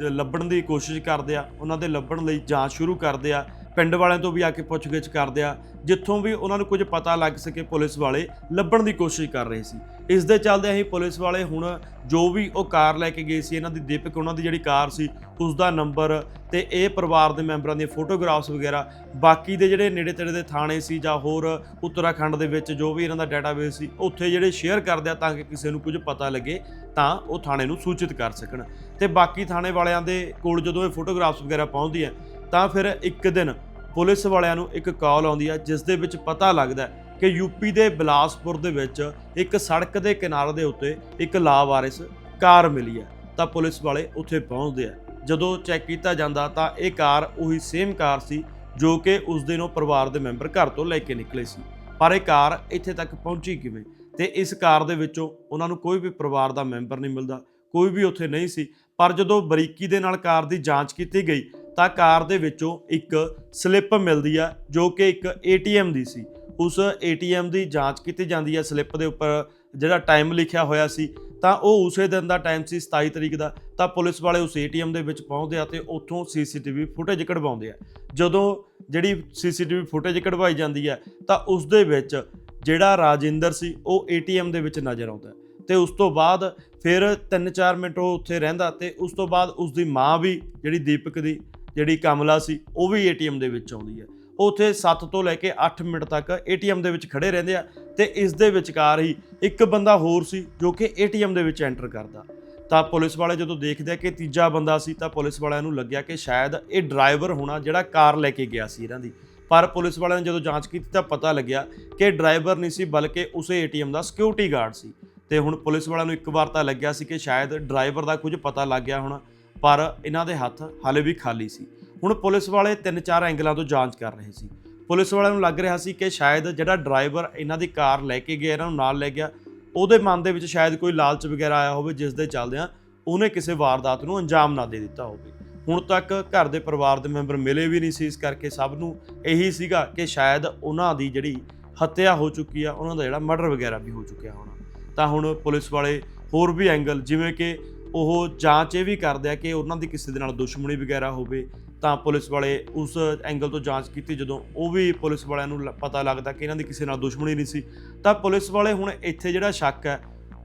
ਲੱਭਣ ਦੀ ਕੋਸ਼ਿਸ਼ ਕਰਦੇ ਆ ਉਹਨਾਂ ਦੇ ਲੱਭਣ ਲਈ ਜਾਂਚ ਸ਼ੁਰੂ ਕਰਦੇ ਆ। ਪਿੰਡ ਵਾਲਿਆਂ ਤੋਂ ਵੀ ਆ ਕੇ ਪੁੱਛਗਿੱਛ ਕਰਦੇ ਆ, ਜਿੱਥੋਂ ਵੀ ਉਹਨਾਂ ਨੂੰ ਕੁਝ ਪਤਾ ਲੱਗ ਸਕੇ ਪੁਲਿਸ ਵਾਲੇ ਲੱਭਣ ਦੀ ਕੋਸ਼ਿਸ਼ ਕਰ ਰਹੇ ਸੀ। ਇਸ ਦੇ ਚੱਲਦੇ ਅਸੀਂ ਪੁਲਿਸ ਵਾਲੇ ਹੁਣ ਜੋ ਵੀ ਉਹ ਕਾਰ ਲੈ ਕੇ ਗਏ ਸੀ, ਇਹਨਾਂ ਦੀ ਦੀਪਕ, ਉਹਨਾਂ ਦੀ ਜਿਹੜੀ ਕਾਰ ਸੀ ਉਸ ਦਾ ਨੰਬਰ ਤੇ ਇਹ ਪਰਿਵਾਰ ਦੇ ਮੈਂਬਰਾਂ ਦੀਆਂ ਫੋਟੋਗ੍ਰਾਫਸ ਵਗੈਰਾ, ਬਾਕੀ ਦੇ ਜਿਹੜੇ ਨੇੜੇ ਤੇੜੇ ਦੇ ਥਾਣੇ ਸੀ ਜਾਂ ਹੋਰ ਉੱਤਰਾਖੰਡ ਦੇ ਵਿੱਚ ਜੋ ਵੀ ਇਹਨਾਂ ਦਾ ਡਾਟਾਬੇਸ ਸੀ, ਉੱਥੇ ਜਿਹੜੇ ਸ਼ੇਅਰ ਕਰਦੇ ਆ ਤਾਂ ਕਿ ਕਿਸੇ ਨੂੰ ਕੁਝ ਪਤਾ ਲੱਗੇ, ਤਾਂ ਉਹ ਥਾਣੇ ਨੂੰ ਸੂਚਿਤ ਕਰ ਸਕਣ। ਤੇ ਬਾਕੀ ਥਾਣੇ ਵਾਲਿਆਂ ਦੇ ਕੋਲ ਜਦੋਂ ਇਹ ਫੋਟੋਗ੍ਰਾਫਸ ਵਗੈਰਾ ਪਹੁੰਚਦੀਆਂ, ਤਾਂ ਫਿਰ ਇੱਕ ਦਿਨ ਪੁਲਿਸ ਵਾਲਿਆਂ ਨੂੰ ਇੱਕ ਕਾਲ ਆਉਂਦੀ ਹੈ ਜਿਸ ਦੇ ਵਿੱਚ ਪਤਾ ਲੱਗਦਾ ਹੈ ਕਿ ਯੂਪੀ ਦੇ ਬਿਲਾਸਪੁਰ ਦੇ ਵਿੱਚ ਇੱਕ ਸੜਕ ਦੇ ਕਿਨਾਰੇ ਦੇ ਉੱਤੇ ਇੱਕ ਲਾਵਾਰਿਸ ਕਾਰ ਮਿਲੀ ਹੈ। ਤਾਂ ਪੁਲਿਸ ਵਾਲੇ ਉੱਥੇ ਪਹੁੰਚਦੇ ਆ। ਜਦੋਂ ਚੈੱਕ ਕੀਤਾ ਜਾਂਦਾ ਤਾਂ ਇਹ ਕਾਰ ਉਹੀ ਸੇਮ ਕਾਰ ਸੀ ਜੋ ਕਿ ਉਸ ਦਿਨ ਉਹ ਪਰਿਵਾਰ ਦੇ ਮੈਂਬਰ ਘਰ ਤੋਂ ਲੈ ਕੇ ਨਿਕਲੇ ਸੀ। ਪਰ ਇਹ ਕਾਰ ਇੱਥੇ ਤੱਕ ਪਹੁੰਚੀ ਕਿਵੇਂ? ਤੇ ਇਸ ਕਾਰ ਦੇ ਵਿੱਚੋਂ ਉਹਨਾਂ ਨੂੰ ਕੋਈ ਵੀ ਪਰਿਵਾਰ ਦਾ ਮੈਂਬਰ ਨਹੀਂ ਮਿਲਦਾ, ਕੋਈ ਵੀ ਉੱਥੇ ਨਹੀਂ ਸੀ। ਪਰ ਜਦੋਂ ਬਰੀਕੀ ਦੇ ਨਾਲ ਕਾਰ ਦੀ ਜਾਂਚ ਕੀਤੀ ਗਈ ਤਾਂ ਕਾਰ ਦੇ ਵਿੱਚੋਂ ਇੱਕ ਸਲਿੱਪ ਮਿਲਦੀ ਆ, ਜੋ ਕਿ ਇੱਕ ਏਟੀਐਮ ਦੀ ਸੀ। ਉਸ ਏਟੀਐਮ ਦੀ ਜਾਂਚ ਕੀਤੀ ਜਾਂਦੀ ਹੈ ਸਲਿੱਪ ਦੇ ਉੱਪਰ ਜਿਹੜਾ ਟਾਈਮ ਲਿਖਿਆ ਹੋਇਆ ਸੀ, ਤਾਂ ਉਹ ਉਸੇ ਦਿਨ ਦਾ ਟਾਈਮ ਸੀ 27 ਤਰੀਕ ਦਾ। ਤਾਂ ਪੁਲਿਸ ਵਾਲੇ ਉਸ ਏਟੀਐਮ ਦੇ ਵਿੱਚ ਪਹੁੰਚਦੇ ਆ ਤੇ ਉੱਥੋਂ ਸੀਸੀਟੀਵੀ ਫੁਟੇਜ ਕਢਵਾਉਂਦੇ ਆ। ਜਦੋਂ ਜਿਹੜੀ ਸੀਸੀਟੀਵੀ ਫੁਟੇਜ ਕਢਵਾਈ ਜਾਂਦੀ ਹੈ ਤਾਂ ਉਸ ਦੇ ਵਿੱਚ ਜਿਹੜਾ ਰਾਜਿੰਦਰ ਸੀ, ਉਹ ਏਟੀਐਮ ਦੇ ਵਿੱਚ ਨਜ਼ਰ ਆਉਂਦਾ ਹੈ। ਤੇ ਉਸ ਤੋਂ ਬਾਅਦ ਫਿਰ 3-4 ਮਿੰਟ ਉਹ ਉੱਥੇ ਰਹਿੰਦਾ ਤੇ ਉਸ ਤੋਂ ਬਾਅਦ ਉਸ ਦੀ ਮਾਂ ਵੀ, ਜਿਹੜੀ ਦੀਪਕ ਦੀ ਜਿਹੜੀ ਕਮਲਾ ਸੀ, ਉਹ ਵੀ ਏਟੀਐਮ ਦੇ ਵਿੱਚ ਆਉਂਦੀ ਹੈ। ਉਹ ਉੱਥੇ 7 ਤੋਂ ਲੈ ਕੇ 8 ਮਿੰਟ ਤੱਕ ਏਟੀਐਮ ਦੇ ਵਿੱਚ ਖੜੇ ਰਹਿੰਦੇ ਆ ਤੇ ਇਸ ਦੇ ਵਿਚਕਾਰ ਹੀ ਇੱਕ ਬੰਦਾ ਹੋਰ ਸੀ ਜੋ ਕਿ ਏਟੀਐਮ ਦੇ ਵਿੱਚ ਐਂਟਰ ਕਰਦਾ। ਤਾਂ ਪੁਲਿਸ ਵਾਲੇ ਜਦੋਂ ਦੇਖਦੇ ਕਿ ਤੀਜਾ ਬੰਦਾ ਸੀ ਤਾਂ ਪੁਲਿਸ ਵਾਲਿਆਂ ਨੂੰ ਲੱਗਿਆ ਕਿ ਸ਼ਾਇਦ ਇਹ ਡਰਾਈਵਰ ਹੋਣਾ ਜਿਹੜਾ ਕਾਰ ਲੈ ਕੇ ਗਿਆ ਸੀ ਇਹਨਾਂ ਦੀ। ਪਰ ਪੁਲਿਸ ਵਾਲਿਆਂ ਨੇ ਜਦੋਂ ਜਾਂਚ ਕੀਤੀ ਤਾਂ ਪਤਾ ਲੱਗਿਆ ਕਿ ਡਰਾਈਵਰ ਨਹੀਂ ਸੀ, ਬਲਕਿ ਉਸੇ ਏਟੀਐਮ ਦਾ ਸਿਕਿਉਰਿਟੀ ਗਾਰਡ ਸੀ। ਤੇ ਹੁਣ ਪੁਲਿਸ ਵਾਲਿਆਂ ਨੂੰ ਇੱਕ ਵਾਰ ਤਾਂ ਲੱਗਿਆ ਸੀ ਕਿ ਸ਼ਾਇਦ ਡਰਾਈਵਰ ਦਾ ਕੁਝ ਪਤਾ ਲੱਗ ਗਿਆ ਹੋਣਾ। ਪਰ ਇਹਨਾਂ ਦੇ ਹੱਥ ਹਾਲੇ ਵੀ ਖਾਲੀ ਸੀ। ਹੁਣ ਪੁਲਿਸ ਵਾਲੇ ਤਿੰਨ ਚਾਰ ਐਂਗਲਾਂ ਤੋਂ ਜਾਂਚ ਕਰ ਰਹੇ ਸੀ। ਪੁਲਿਸ ਵਾਲਿਆਂ ਨੂੰ ਲੱਗ ਰਿਹਾ ਸੀ ਕਿ ਸ਼ਾਇਦ ਜਿਹੜਾ ਡਰਾਈਵਰ ਇਹਨਾਂ ਦੀ ਕਾਰ ਲੈ ਕੇ ਗਿਆ, ਇਹਨਾਂ ਨੂੰ ਨਾਲ ਲੈ ਗਿਆ, ਉਹਦੇ ਮਨ ਦੇ ਵਿੱਚ ਸ਼ਾਇਦ ਕੋਈ ਲਾਲਚ ਵਗੈਰਾ ਆਇਆ ਹੋਵੇ ਜਿਸ ਦੇ ਚੱਲਦਿਆਂ ਉਹਨੇ ਕਿਸੇ ਵਾਰਦਾਤ ਨੂੰ ਅੰਜਾਮ ਨਾ ਦੇ ਦਿੱਤਾ ਹੋਵੇ। ਹੁਣ ਤੱਕ ਘਰ ਦੇ ਪਰਿਵਾਰ ਦੇ ਮੈਂਬਰ ਮਿਲੇ ਵੀ ਨਹੀਂ ਸੀ ਇਸ ਕਰਕੇ ਸਭ ਨੂੰ ਇਹੀ ਸੀਗਾ ਕਿ ਸ਼ਾਇਦ ਉਹਨਾਂ ਦੀ ਜਿਹੜੀ ਹੱਤਿਆ ਹੋ ਚੁੱਕੀ ਆ, ਉਹਨਾਂ ਦਾ ਜਿਹੜਾ ਮਰਡਰ ਵਗੈਰਾ ਵੀ ਹੋ ਚੁੱਕਿਆ ਹੋਣਾ। ਤਾਂ ਹੁਣ ਪੁਲਿਸ ਵਾਲੇ ਹੋਰ ਵੀ ਐਂਗਲ, ਜਿਵੇਂ ਕਿ ਉਹ ਜਾਂਚ ਇਹ ਵੀ ਕਰਦੇ ਆ ਕਿ ਉਹਨਾਂ ਦੀ ਕਿਸੇ ਦੇ ਨਾਲ ਦੁਸ਼ਮਣੀ ਵਗੈਰਾ ਹੋਵੇ, ਤਾਂ ਪੁਲਿਸ ਵਾਲੇ ਉਸ ਐਂਗਲ ਤੋਂ ਜਾਂਚ ਕੀਤੀ, ਜਦੋਂ ਉਹ ਵੀ ਪੁਲਿਸ ਵਾਲਿਆਂ ਨੂੰ ਲ- ਪਤਾ ਲੱਗਦਾ ਕਿ ਇਹਨਾਂ ਦੀ ਕਿਸੇ ਨਾਲ ਦੁਸ਼ਮਣੀ ਨਹੀਂ ਸੀ। ਤਾਂ ਪੁਲਿਸ ਵਾਲੇ ਹੁਣ ਇੱਥੇ ਜਿਹੜਾ ਸ਼ੱਕ ਹੈ,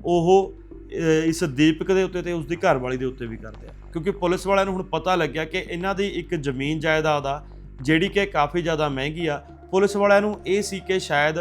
ਉਹ ਇਸ ਦੀਪਕ ਦੇ ਉੱਤੇ ਤੇ ਉਸ ਦੀ ਘਰਵਾਲੀ ਦੇ ਉੱਤੇ ਵੀ ਕਰਦੇ ਆ। ਕਿਉਂਕਿ ਪੁਲਿਸ ਵਾਲਿਆਂ ਨੂੰ ਹੁਣ ਪਤਾ ਲੱਗਿਆ ਕਿ ਇਹਨਾਂ ਦੀ ਇੱਕ ਜ਼ਮੀਨ ਜਾਇਦਾਦ ਆ, ਜਿਹੜੀ ਕਿ ਕਾਫੀ ਜ਼ਿਆਦਾ ਮਹਿੰਗੀ ਆ। ਪੁਲਿਸ ਵਾਲਿਆਂ ਨੂੰ ਇਹ ਸੀ ਕਿ ਸ਼ਾਇਦ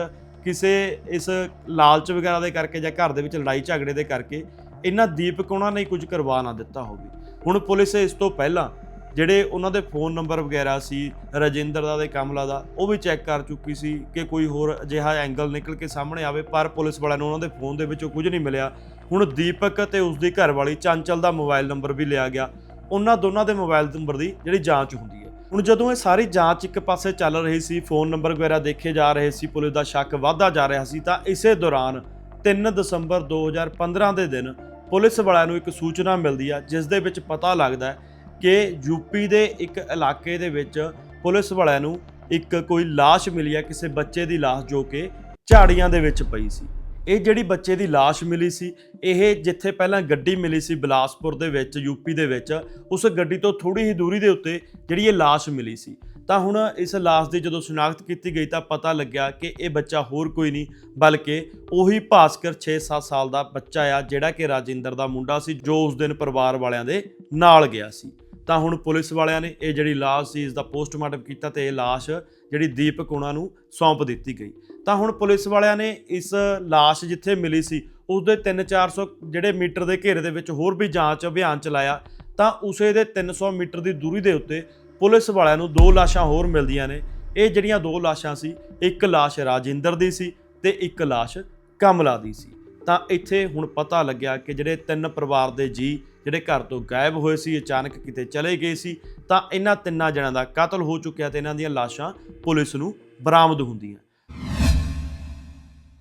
ਕਿਸੇ ਇਸ ਲਾਲਚ ਵਗੈਰਾ ਦੇ ਕਰਕੇ ਜਾਂ ਘਰ ਦੇ ਵਿੱਚ ਲੜਾਈ ਝਗੜੇ ਦੇ ਕਰਕੇ ਇਹਨਾਂ ਦੀਪਕ ਉਹਨਾਂ ਨੇ ਕੁਝ ਕਰਵਾ ਨਾ ਦਿੱਤਾ ਹੋਵੇ। ਹੁਣ ਪੁਲਿਸ ਇਸ ਤੋਂ ਪਹਿਲਾਂ ਜਿਹੜੇ ਉਹਨਾਂ ਦੇ ਫੋਨ ਨੰਬਰ ਵਗੈਰਾ ਸੀ, ਰਜਿੰਦਰ ਦਾ ਤੇ ਕਮਲਾ ਦਾ, ਉਹ ਵੀ ਚੈੱਕ ਕਰ ਚੁੱਕੀ ਸੀ ਕਿ ਕੋਈ ਹੋਰ ਅਜਿਹਾ ਐਂਗਲ ਨਿਕਲ ਕੇ ਸਾਹਮਣੇ ਆਵੇ, ਪਰ ਪੁਲਿਸ ਵਾਲਿਆਂ ਨੂੰ ਉਹਨਾਂ ਦੇ ਫੋਨ ਦੇ ਵਿੱਚੋਂ ਕੁਝ ਨਹੀਂ ਮਿਲਿਆ। ਹੁਣ ਦੀਪਕ ਤੇ ਉਸ ਦੀ ਘਰਵਾਲੀ ਚੰਚਲ ਦਾ ਮੋਬਾਈਲ ਨੰਬਰ ਵੀ ਲਿਆ ਗਿਆ। ਉਹਨਾਂ ਦੋਨਾਂ ਦੇ ਮੋਬਾਈਲ ਨੰਬਰ ਦੀ ਜਿਹੜੀ ਜਾਂਚ ਹੁੰਦੀ ਹੈ। ਹੁਣ ਜਦੋਂ ਇਹ ਸਾਰੀ ਜਾਂਚ ਇੱਕ ਪਾਸੇ ਚੱਲ ਰਹੀ ਸੀ, ਫੋਨ ਨੰਬਰ ਵਗੈਰਾ ਦੇਖੇ ਜਾ ਰਹੇ ਸੀ, ਪੁਲਿਸ ਦਾ ਸ਼ੱਕ ਵਧਦਾ ਜਾ ਰਿਹਾ ਸੀ, ਤਾਂ ਇਸੇ ਦੌਰਾਨ 3 ਦਸੰਬਰ 2015 ਦੇ ਦਿਨ ਪੁਲਿਸ ਵਾਲਿਆਂ ਨੂੰ ਇੱਕ ਸੂਚਨਾ ਮਿਲਦੀ ਆ, ਜਿਸ ਦੇ ਵਿੱਚ ਪਤਾ ਲੱਗਦਾ ਹੈ ਕਿ ਯੂਪੀ ਦੇ ਇੱਕ ਇਲਾਕੇ ਦੇ ਵਿੱਚ ਪੁਲਿਸ ਵਾਲਿਆਂ ਨੂੰ ਇੱਕ ਕੋਈ ਲਾਸ਼ ਮਿਲੀ ਹੈ ਕਿਸੇ ਬੱਚੇ ਦੀ ਲਾਸ਼ ਜੋ ਕਿ ਝਾੜੀਆਂ ਦੇ ਵਿੱਚ ਪਈ ਸੀ। ਇਹ ਜਿਹੜੀ ਬੱਚੇ ਦੀ ਲਾਸ਼ ਮਿਲੀ ਸੀ, ਇਹ ਜਿੱਥੇ ਪਹਿਲਾਂ ਗੱਡੀ ਮਿਲੀ ਸੀ ਬਿਲਾਸਪੁਰ ਦੇ ਵਿੱਚ, ਯੂਪੀ ਦੇ ਵਿੱਚ, ਉਸ ਗੱਡੀ ਤੋਂ ਥੋੜੀ ਹੀ ਦੂਰੀ ਦੇ ਉੱਤੇ ਜਿਹੜੀ ਇਹ ਲਾਸ਼ ਮਿਲੀ ਸੀ। ਤਾਂ ਹੁਣ ਇਸ ਲਾਸ਼ ਦੀ ਜਦੋਂ ਸ਼ਨਾਖਤ ਕੀਤੀ ਗਈ ਤਾਂ ਪਤਾ ਲੱਗਿਆ ਕਿ ਇਹ ਬੱਚਾ ਹੋਰ ਕੋਈ ਨਹੀਂ, ਬਲਕਿ ਉਹੀ ਭਾਸਕਰ 6-7 ਸਾਲ ਦਾ ਬੱਚਾ ਆ, ਜਿਹੜਾ ਕਿ ਰਾਜਿੰਦਰ ਦਾ ਮੁੰਡਾ ਸੀ, ਜੋ ਉਸ ਦਿਨ ਪਰਿਵਾਰ ਵਾਲਿਆਂ ਦੇ ਨਾਲ ਗਿਆ ਸੀ। ਤਾਂ ਹੁਣ ਪੁਲਿਸ ਵਾਲਿਆਂ ਨੇ ਇਹ ਜਿਹੜੀ ਲਾਸ਼ ਸੀ ਇਸ ਦਾ ਪੋਸਟਮਾਰਟਮ ਕੀਤਾ ਤੇ ਇਹ ਲਾਸ਼ ਜਿਹੜੀ ਦੀਪਕ ਉਹਨਾਂ ਨੂੰ ਸੌਂਪ ਦਿੱਤੀ ਗਈ। ਤਾਂ ਹੁਣ ਪੁਲਿਸ ਵਾਲਿਆਂ ਨੇ ਇਸ ਲਾਸ਼ ਜਿੱਥੇ ਮਿਲੀ ਸੀ ਉਸ ਦੇ 3-400 ਜਿਹੜੇ ਮੀਟਰ ਦੇ ਘੇਰੇ ਦੇ ਵਿੱਚ ਹੋਰ ਵੀ ਜਾਂਚ ਅਭਿਆਨ ਚਲਾਇਆ, ਤਾਂ ਉਸੇ ਦੇ 300 ਮੀਟਰ ਦੀ ਦੂਰੀ ਦੇ ਉੱਤੇ ਪੁਲਿਸ ਵਾਲਿਆਂ ਨੂੰ ਦੋ ਲਾਸ਼ਾਂ ਹੋਰ ਮਿਲਦੀਆਂ ਨੇ। ਇਹ ਜਿਹੜੀਆਂ ਦੋ ਲਾਸ਼ਾਂ ਸੀ, ਇੱਕ ਲਾਸ਼ ਰਾਜਿੰਦਰ ਦੀ ਸੀ ਤੇ ਇੱਕ ਲਾਸ਼ ਕਮਲਾ ਦੀ ਸੀ। ਤਾਂ ਇੱਥੇ ਹੁਣ ਪਤਾ ਲੱਗਿਆ ਕਿ ਜਿਹੜੇ ਤਿੰਨ ਪਰਿਵਾਰ ਦੇ ਜੀ ਜਿਹੜੇ ਘਰ ਤੋਂ ਗਾਇਬ ਹੋਏ ਸੀ, ਅਚਾਨਕ ਕਿਤੇ ਚਲੇ ਗਏ ਸੀ, ਤਾਂ ਇਹਨਾਂ ਤਿੰਨਾਂ ਜਣਾਂ ਦਾ ਕਤਲ ਹੋ ਚੁੱਕਿਆ ਤੇ ਇਹਨਾਂ ਦੀਆਂ ਲਾਸ਼ਾਂ ਪੁਲਿਸ ਨੂੰ ਬਰਾਮਦ ਹੁੰਦੀਆਂ।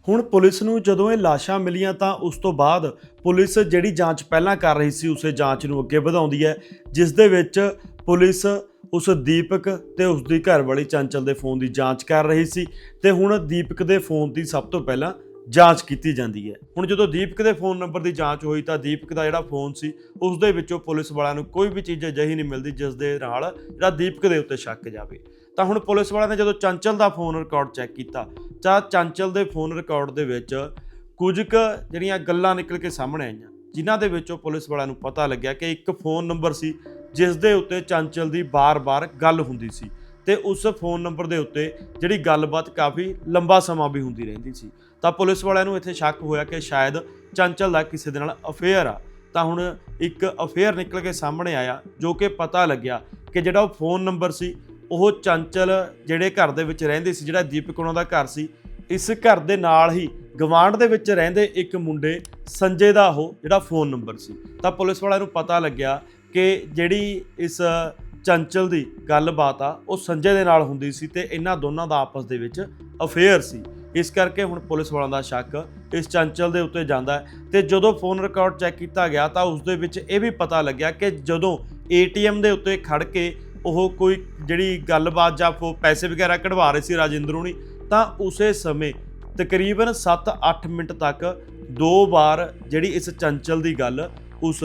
ਹੁਣ ਪੁਲਿਸ ਨੂੰ ਜਦੋਂ ਇਹ ਲਾਸ਼ਾਂ ਮਿਲੀਆਂ ਤਾਂ ਉਸ ਤੋਂ ਬਾਅਦ ਪੁਲਿਸ ਜਿਹੜੀ ਜਾਂਚ ਪਹਿਲਾਂ ਕਰ ਰਹੀ ਸੀ, ਉਸੇ ਜਾਂਚ ਨੂੰ ਅੱਗੇ ਵਧਾਉਂਦੀ ਹੈ, ਜਿਸ ਦੇ ਵਿੱਚ ਪੁਲਿਸ ਉਸ ਦੀਪਕ ਤੇ ਉਸ ਦੀ ਘਰਵਾਲੀ ਚੰਚਲ ਦੇ ਫੋਨ ਦੀ ਜਾਂਚ ਕਰ ਰਹੀ ਸੀ ਤੇ ਹੁਣ ਦੀਪਕ ਦੇ ਫੋਨ ਦੀ ਸਭ ਤੋਂ ਪਹਿਲਾਂ ਜਾਂਚ ਕੀਤੀ ਜਾਂਦੀ ਹੈ। ਹੁਣ ਜਦੋਂ ਦੀਪਕ ਦੇ ਫੋਨ ਨੰਬਰ ਦੀ ਜਾਂਚ ਹੋਈ ਤਾਂ ਦੀਪਕ ਦਾ ਜਿਹੜਾ ਫੋਨ ਸੀ, ਉਸ ਦੇ ਵਿੱਚੋਂ ਪੁਲਿਸ ਵਾਲਿਆਂ ਨੂੰ ਕੋਈ ਵੀ ਚੀਜ਼ ਅਜਿਹੀ ਨਹੀਂ ਮਿਲਦੀ ਜਿਸ ਦੇ ਨਾਲ ਜਿਹੜਾ ਦੀਪਕ ਦੇ ਉੱਤੇ ਸ਼ੱਕ ਜਾਵੇ। ਤਾਂ ਹੁਣ ਪੁਲਿਸ ਵਾਲਿਆਂ ਨੇ ਜਦੋਂ ਚੰਚਲ ਦਾ ਫੋਨ ਰਿਕਾਰਡ ਚੈੱਕ ਕੀਤਾ, ਤਾਂ ਚੰਚਲ ਦੇ ਫੋਨ ਰਿਕਾਰਡ ਦੇ ਵਿੱਚ ਕੁਝ ਕੁ ਜਿਹੜੀਆਂ ਗੱਲਾਂ ਨਿਕਲ ਕੇ ਸਾਹਮਣੇ ਆਈਆਂ। ਜਿਨ੍ਹਾਂ ਦੇ ਵਿੱਚੋਂ ਪੁਲਿਸ ਵਾਲਿਆਂ ਨੂੰ ਪਤਾ ਲੱਗਿਆ ਕਿ ਇੱਕ ਫੋਨ ਨੰਬਰ ਸੀ, ਜਿਸ ਦੇ ਉੱਤੇ ਚੰਚਲ ਦੀ ਬਾਰ-ਬਾਰ ਗੱਲ ਹੁੰਦੀ ਸੀ ਤੇ ਉਸ ਫੋਨ ਨੰਬਰ ਦੇ ਉੱਤੇ ਜਿਹੜੀ ਗੱਲਬਾਤ ਕਾਫੀ ਲੰਬਾ ਸਮਾਂ ਵੀ ਹੁੰਦੀ ਰਹਿੰਦੀ ਸੀ। ਤਾਂ ਪੁਲਿਸ ਵਾਲਿਆਂ ਨੂੰ ਇੱਥੇ ਸ਼ੱਕ ਹੋਇਆ ਕਿ ਸ਼ਾਇਦ ਚੰਚਲ ਦਾ ਕਿਸੇ ਦੇ ਨਾਲ ਅਫੇਅਰ ਆ। ਤਾਂ ਹੁਣ ਇੱਕ ਅਫੇਅਰ ਨਿਕਲ ਕੇ ਸਾਹਮਣੇ ਆਇਆ, ਜੋ ਕਿ ਪਤਾ ਲੱਗਿਆ ਕਿ ਜਿਹੜਾ ਉਹ ਫੋਨ ਨੰਬਰ ਸੀ, ਉਹ ਚੰਚਲ ਜਿਹੜੇ ਘਰ ਦੇ ਵਿੱਚ ਰਹਿੰਦੇ ਸੀ, ਜਿਹੜਾ ਦੀਪਕ ਉਹਨਾਂ ਦਾ ਘਰ ਸੀ, ਇਸ ਘਰ ਦੇ ਨਾਲ ਹੀ ਗਵਾਂਢ ਦੇ ਵਿੱਚ ਰਹਿੰਦੇ ਇੱਕ ਮੁੰਡੇ ਸੰਜੇ ਦਾ ਉਹ ਜਿਹੜਾ ਫੋਨ ਨੰਬਰ ਸੀ। ਤਾਂ ਪੁਲਿਸ ਵਾਲਿਆਂ ਨੂੰ ਪਤਾ ਲੱਗਿਆ ਕਿ ਜਿਹੜੀ ਇਸ ਚੰਚਲ ਦੀ ਗੱਲਬਾਤ ਆ, ਉਹ ਸੰਜੇ ਦੇ ਨਾਲ ਹੁੰਦੀ ਸੀ ਤੇ ਇਹਨਾਂ ਦੋਨਾਂ ਦਾ ਆਪਸ ਦੇ ਵਿੱਚ ਅਫੇਅਰ ਸੀ। ਇਸ ਕਰਕੇ ਹੁਣ ਪੁਲਿਸ ਵਾਲਿਆਂ ਦਾ ਸ਼ੱਕ ਇਸ ਚੰਚਲ ਦੇ ਉੱਤੇ ਜਾਂਦਾ ਹੈ ਤੇ ਜਦੋਂ ਫੋਨ ਰਿਕਾਰਡ ਚੈੱਕ ਕੀਤਾ ਗਿਆ ਤਾਂ ਉਸ ਦੇ ਵਿੱਚ ਇਹ ਵੀ ਪਤਾ ਲੱਗਿਆ ਕਿ ਜਦੋਂ ਏਟੀਐਮ ਦੇ ਉੱਤੇ ਖੜ ਕੇ ਉਹ ਕੋਈ ਜਿਹੜੀ ਗੱਲਬਾਤ ਜਾਂ ਫੋ ਪੈਸੇ ਵਗੈਰਾ ਕਢਵਾ ਰਹੇ ਸੀ ਰਾਜਿੰਦਰ ਨਹੀਂ ਤਾਂ ਉਸੇ ਸਮੇਂ ਤਕਰੀਬਨ 7-8 ਮਿੰਟ ਤੱਕ ਦੋ ਵਾਰ ਜਿਹੜੀ ਇਸ ਚੰਚਲ ਦੀ ਗੱਲ ਉਸ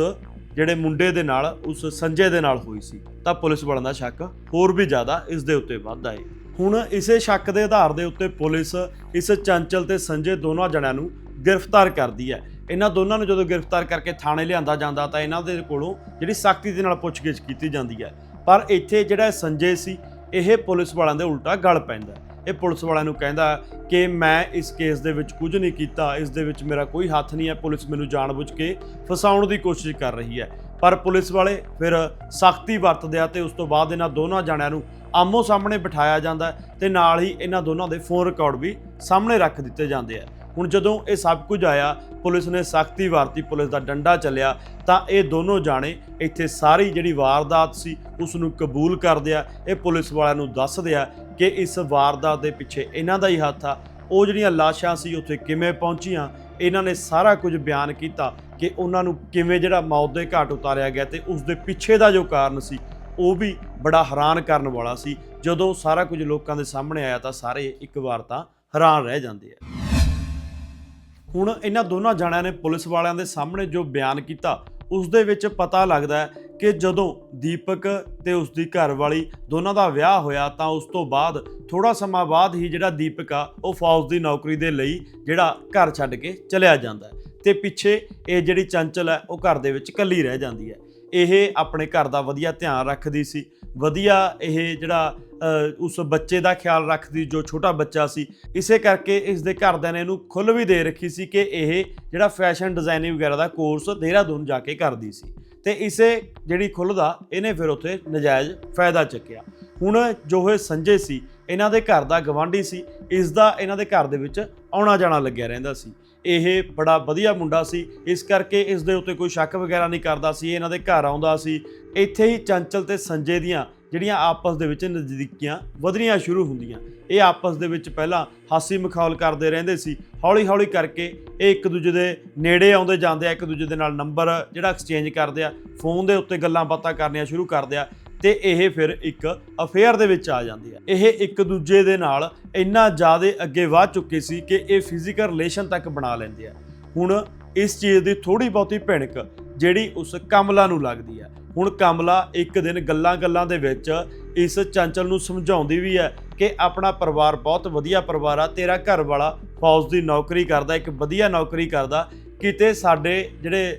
ਜਿਹੜੇ ਮੁੰਡੇ ਦੇ ਨਾਲ, ਉਸ ਸੰਜੇ ਦੇ ਨਾਲ ਹੋਈ ਸੀ, ਤਾਂ ਪੁਲਿਸ ਵਾਲਿਆਂ ਦਾ ਸ਼ੱਕ ਹੋਰ ਵੀ ਜ਼ਿਆਦਾ ਇਸ ਦੇ ਉੱਤੇ ਵੱਧਦਾ ਹੈ ਹੁਣ ਇਸੇ ਸ਼ੱਕ ਦੇ ਆਧਾਰ ਦੇ ਉੱਤੇ ਪੁਲਿਸ ਇਸ ਚੰਚਲ ਤੇ ਸੰਜੇ ਦੋਨਾਂ ਜਣਿਆਂ ਨੂੰ ਗ੍ਰਿਫਤਾਰ ਕਰਦੀ ਹੈ। ਇਹਨਾਂ ਦੋਨਾਂ ਨੂੰ ਜਦੋਂ ਗ੍ਰਿਫਤਾਰ ਕਰਕੇ ਥਾਣੇ ਲਿਆਂਦਾ ਜਾਂਦਾ, ਤਾਂ ਇਹਨਾਂ ਦੇ ਕੋਲੋਂ ਜਿਹੜੀ ਸਖਤੀ ਦੇ ਨਾਲ ਪੁੱਛਗਿੱਛ ਕੀਤੀ ਜਾਂਦੀ ਹੈ। ਪਰ ਇੱਥੇ ਜਿਹੜਾ ਸੰਜੇ ਸੀ, ਇਹ ਪੁਲਿਸ ਵਾਲਿਆਂ ਦੇ ਉਲਟਾ ਗਲ ਪੈਂਦਾ ਇਹ ਪੁਲਿਸ ਵਾਲਿਆਂ ਨੂੰ ਕਹਿੰਦਾ ਕਿ ਮੈਂ ਇਸ ਕੇਸ ਦੇ ਵਿੱਚ ਕੁਝ ਨਹੀਂ ਕੀਤਾ, ਇਸ ਦੇ ਵਿੱਚ ਮੇਰਾ ਕੋਈ ਹੱਥ ਨਹੀਂ ਹੈ, ਪੁਲਿਸ ਮੈਨੂੰ ਜਾਣਬੁੱਝ ਕੇ ਫਸਾਉਣ ਦੀ ਕੋਸ਼ਿਸ਼ ਕਰ ਰਹੀ ਹੈ। ਪਰ ਪੁਲਿਸ ਵਾਲੇ ਫਿਰ ਸਖਤੀ ਵਰਤਦੇ ਆ ਤੇ ਉਸ ਤੋਂ ਬਾਅਦ ਇਹਨਾਂ ਦੋਨਾਂ ਜਣਿਆਂ ਨੂੰ ਆਮੋ ਸਾਹਮਣੇ ਬਿਠਾਇਆ ਜਾਂਦਾ ਹੈ ਤੇ ਨਾਲ ਹੀ ਇਹਨਾਂ ਦੋਨਾਂ ਦੇ ਫੋਨ ਰਿਕਾਰਡ ਵੀ ਸਾਹਮਣੇ ਰੱਖ ਦਿੱਤੇ ਜਾਂਦੇ ਆ। ਹੁਣ ਜਦੋਂ ਇਹ ਸਭ ਕੁਝ ਆਇਆ, ਪੁਲਿਸ ਨੇ ਸਖਤੀ ਵਰਤੀ ਪੁਲਿਸ ਦਾ ਡੰਡਾ ਚੱਲਿਆ, ਤਾਂ ਇਹ ਦੋਨੋਂ ਜਾਣੇ ਇੱਥੇ ਸਾਰੀ ਜਿਹੜੀ ਵਾਰਦਾਤ ਸੀ ਉਸ ਨੂੰ ਕਬੂਲ ਕਰਦੇ ਆ। ਇਹ ਪੁਲਿਸ ਵਾਲਿਆਂ ਨੂੰ ਦੱਸਦੇ ਆ ਕਿ ਇਸ ਵਾਰਦਾਤ ਦੇ ਪਿੱਛੇ ਇਹਨਾਂ ਦਾ ਹੀ ਹੱਥ ਆ। ਉਹ ਜਿਹੜੀਆਂ ਲਾਸ਼ਾਂ ਸੀ, ਉੱਥੇ ਕਿਵੇਂ ਪਹੁੰਚੀਆਂ, ਇਹਨਾਂ ਨੇ ਸਾਰਾ ਕੁਝ ਬਿਆਨ ਕੀਤਾ ਕਿ ਉਹਨਾਂ ਨੂੰ ਕਿਵੇਂ ਜਿਹੜਾ ਮੌਤ ਦੇ ਘਾਟ ਉਤਾਰਿਆ ਗਿਆ ਤੇ ਉਸ ਦੇ ਪਿੱਛੇ ਦਾ ਜੋ ਕਾਰਨ ਸੀ, ਉਹ ਵੀ ਬੜਾ ਹੈਰਾਨ ਕਰਨ ਵਾਲਾ ਸੀ। ਜਦੋਂ ਸਾਰਾ ਕੁਝ ਲੋਕਾਂ ਦੇ ਸਾਹਮਣੇ ਆਇਆ, ਤਾਂ ਸਾਰੇ ਇੱਕ ਵਾਰ ਤਾਂ ਹੈਰਾਨ ਰਹਿ ਜਾਂਦੇ ਆ। ਹੁਣ ਇਹਨਾਂ ਦੋਨਾਂ ਜਣਿਆਂ ਨੇ ਪੁਲਿਸ ਵਾਲਿਆਂ ਦੇ ਸਾਹਮਣੇ ਜੋ ਬਿਆਨ ਕੀਤਾ, ਉਸ ਦੇ ਵਿੱਚ ਪਤਾ ਲੱਗਦਾ ਹੈ ਕਿ ਜਦੋਂ ਦੀਪਕ ਤੇ ਉਸ ਦੀ ਘਰਵਾਲੀ ਦੋਨਾਂ ਦਾ ਵਿਆਹ ਹੋਇਆ ਤਾਂ ਉਸ ਤੋਂ ਬਾਅਦ ਥੋੜਾ ਸਮਾਂ ਬਾਅਦ ਹੀ ਜਿਹੜਾ ਦੀਪਕ ਆ, ਉਹ ਫੌਜ ਦੀ ਨੌਕਰੀ ਦੇ ਲਈ ਜਿਹੜਾ ਘਰ ਛੱਡ ਕੇ ਚਲਿਆ ਜਾਂਦਾ ਹੈ ਤੇ ਪਿੱਛੇ ਇਹ ਜਿਹੜੀ ਚੰਚਲ ਹੈ, ਉਹ ਘਰ ਦੇ ਵਿੱਚ ਇਕੱਲੀ ਰਹਿ ਜਾਂਦੀ ਹੈ। ਇਹ ਆਪਣੇ ਘਰ ਦਾ ਵਧੀਆ ਧਿਆਨ ਰੱਖਦੀ ਸੀ। ਵਧੀਆ ਇਹ ਜਿਹੜਾ ਉਸ ਬੱਚੇ ਦਾ ਖਿਆਲ ਰੱਖਦੀ, ਜੋ ਛੋਟਾ ਬੱਚਾ ਸੀ। ਇਸੇ ਕਰਕੇ ਇਸ ਦੇ ਘਰਦਿਆਂ ਨੇ ਇਹਨੂੰ ਖੁੱਲ੍ਹ ਵੀ ਦੇ ਰੱਖੀ ਸੀ ਕਿ ਇਹ ਜਿਹੜਾ ਫੈਸ਼ਨ ਡਿਜ਼ਾਈਨਿੰਗ ਵਗੈਰਾ ਦਾ ਕੋਰਸ ਦੇਹਰਾਦੂਨ ਜਾ ਕੇ ਕਰਦੀ ਸੀ। ਤੇ ਇਸੇ ਜਿਹੜੀ ਖੁੱਲ੍ਹ ਦਾ, ਇਹਨੇ ਫਿਰ ਉੱਥੇ ਨਜਾਇਜ਼ ਫਾਇਦਾ ਚੱਕਿਆ। ਹੁਣ ਜੋ ਇਹ ਸੰਜੇ ਸੀ, ਇਹਨਾਂ ਦੇ ਘਰ ਦਾ ਗਵਾਂਢੀ ਸੀ, ਇਸ ਦਾ ਇਹਨਾਂ ਦੇ ਘਰ ਦੇ ਵਿੱਚ ਆਉਣਾ ਜਾਣਾ ਲੱਗਿਆ ਰਹਿੰਦਾ ਸੀ। ਇਹ ਬੜਾ ਵਧੀਆ ਮੁੰਡਾ ਸੀ, ਇਸ ਕਰਕੇ ਇਸ ਦੇ ਉੱਤੇ ਕੋਈ ਸ਼ੱਕ ਵਗੈਰਾ ਨਹੀਂ ਕਰਦਾ ਸੀ ਇਹਨਾਂ ਦੇ ਘਰ ਆਉਂਦਾ ਸੀ। ਇੱਥੇ ਹੀ ਚੰਚਲ ਤੇ ਸੰਜੇ ਦੀਆਂ ਜਿਹੜੀਆਂ ਆਪਸ ਦੇ ਵਿੱਚ ਨਜ਼ਦੀਕੀਆਂ ਵਧਣੀਆਂ ਸ਼ੁਰੂ ਹੁੰਦੀਆਂ। ਇਹ ਆਪਸ ਦੇ ਵਿੱਚ ਪਹਿਲਾਂ ਹਾਸੀ ਮਖੌਲ ਕਰਦੇ ਰਹਿੰਦੇ ਸੀ। ਹੌਲੀ ਹੌਲੀ ਕਰਕੇ ਇਹ ਇੱਕ ਦੂਜੇ ਦੇ ਨੇੜੇ ਆਉਂਦੇ ਜਾਂਦੇ ਆ, ਇੱਕ ਦੂਜੇ ਦੇ ਨਾਲ ਨੰਬਰ ਜਿਹੜਾ ਐਕਸਚੇਂਜ ਕਰਦੇ ਆ ਫੋਨ ਦੇ ਉੱਤੇ ਗੱਲਾਂ ਬਾਤਾਂ ਕਰਨੀਆਂ ਸ਼ੁਰੂ ਕਰਦੇ ਆ ਤੇ ਇਹ ਫਿਰ ਇੱਕ ਅਫੇਅਰ ਦੇ ਵਿੱਚ ਆ ਜਾਂਦੀ ਆ। ਇਹ ਇੱਕ ਦੂਜੇ ਦੇ ਨਾਲ ਇੰਨਾ ਜ਼ਿਆਦਾ ਅੱਗੇ ਵਧ ਚੁੱਕੇ ਸੀ ਕਿ ਇਹ ਫਿਜ਼ੀਕਲ ਰਿਲੇਸ਼ਨ ਤੱਕ ਬਣਾ ਲੈਂਦੇ ਆ। ਹੁਣ ਇਸ ਚੀਜ਼ ਦੀ ਥੋੜੀ ਬਹੁਤੀ ਭਿਣਕ ਜਿਹੜੀ ਉਸ ਕਮਲਾ ਨੂੰ ਲੱਗਦੀ ਆ। ਹੁਣ ਕਮਲਾ ਇੱਕ ਦਿਨ ਗੱਲਾਂ-ਗੱਲਾਂ ਦੇ ਵਿੱਚ ਇਸ ਚੰਚਲ ਨੂੰ ਸਮਝਾਉਂਦੀ ਵੀ ਹੈ ਕਿ ਆਪਣਾ ਪਰਿਵਾਰ ਬਹੁਤ ਵਧੀਆ ਪਰਿਵਾਰ ਆ, ਤੇਰਾ ਘਰ ਵਾਲਾ ਫੌਜ ਦੀ ਨੌਕਰੀ ਕਰਦਾ, ਇੱਕ ਵਧੀਆ ਨੌਕਰੀ ਕਰਦਾ, ਕਿਤੇ ਸਾਡੇ ਜਿਹੜੇ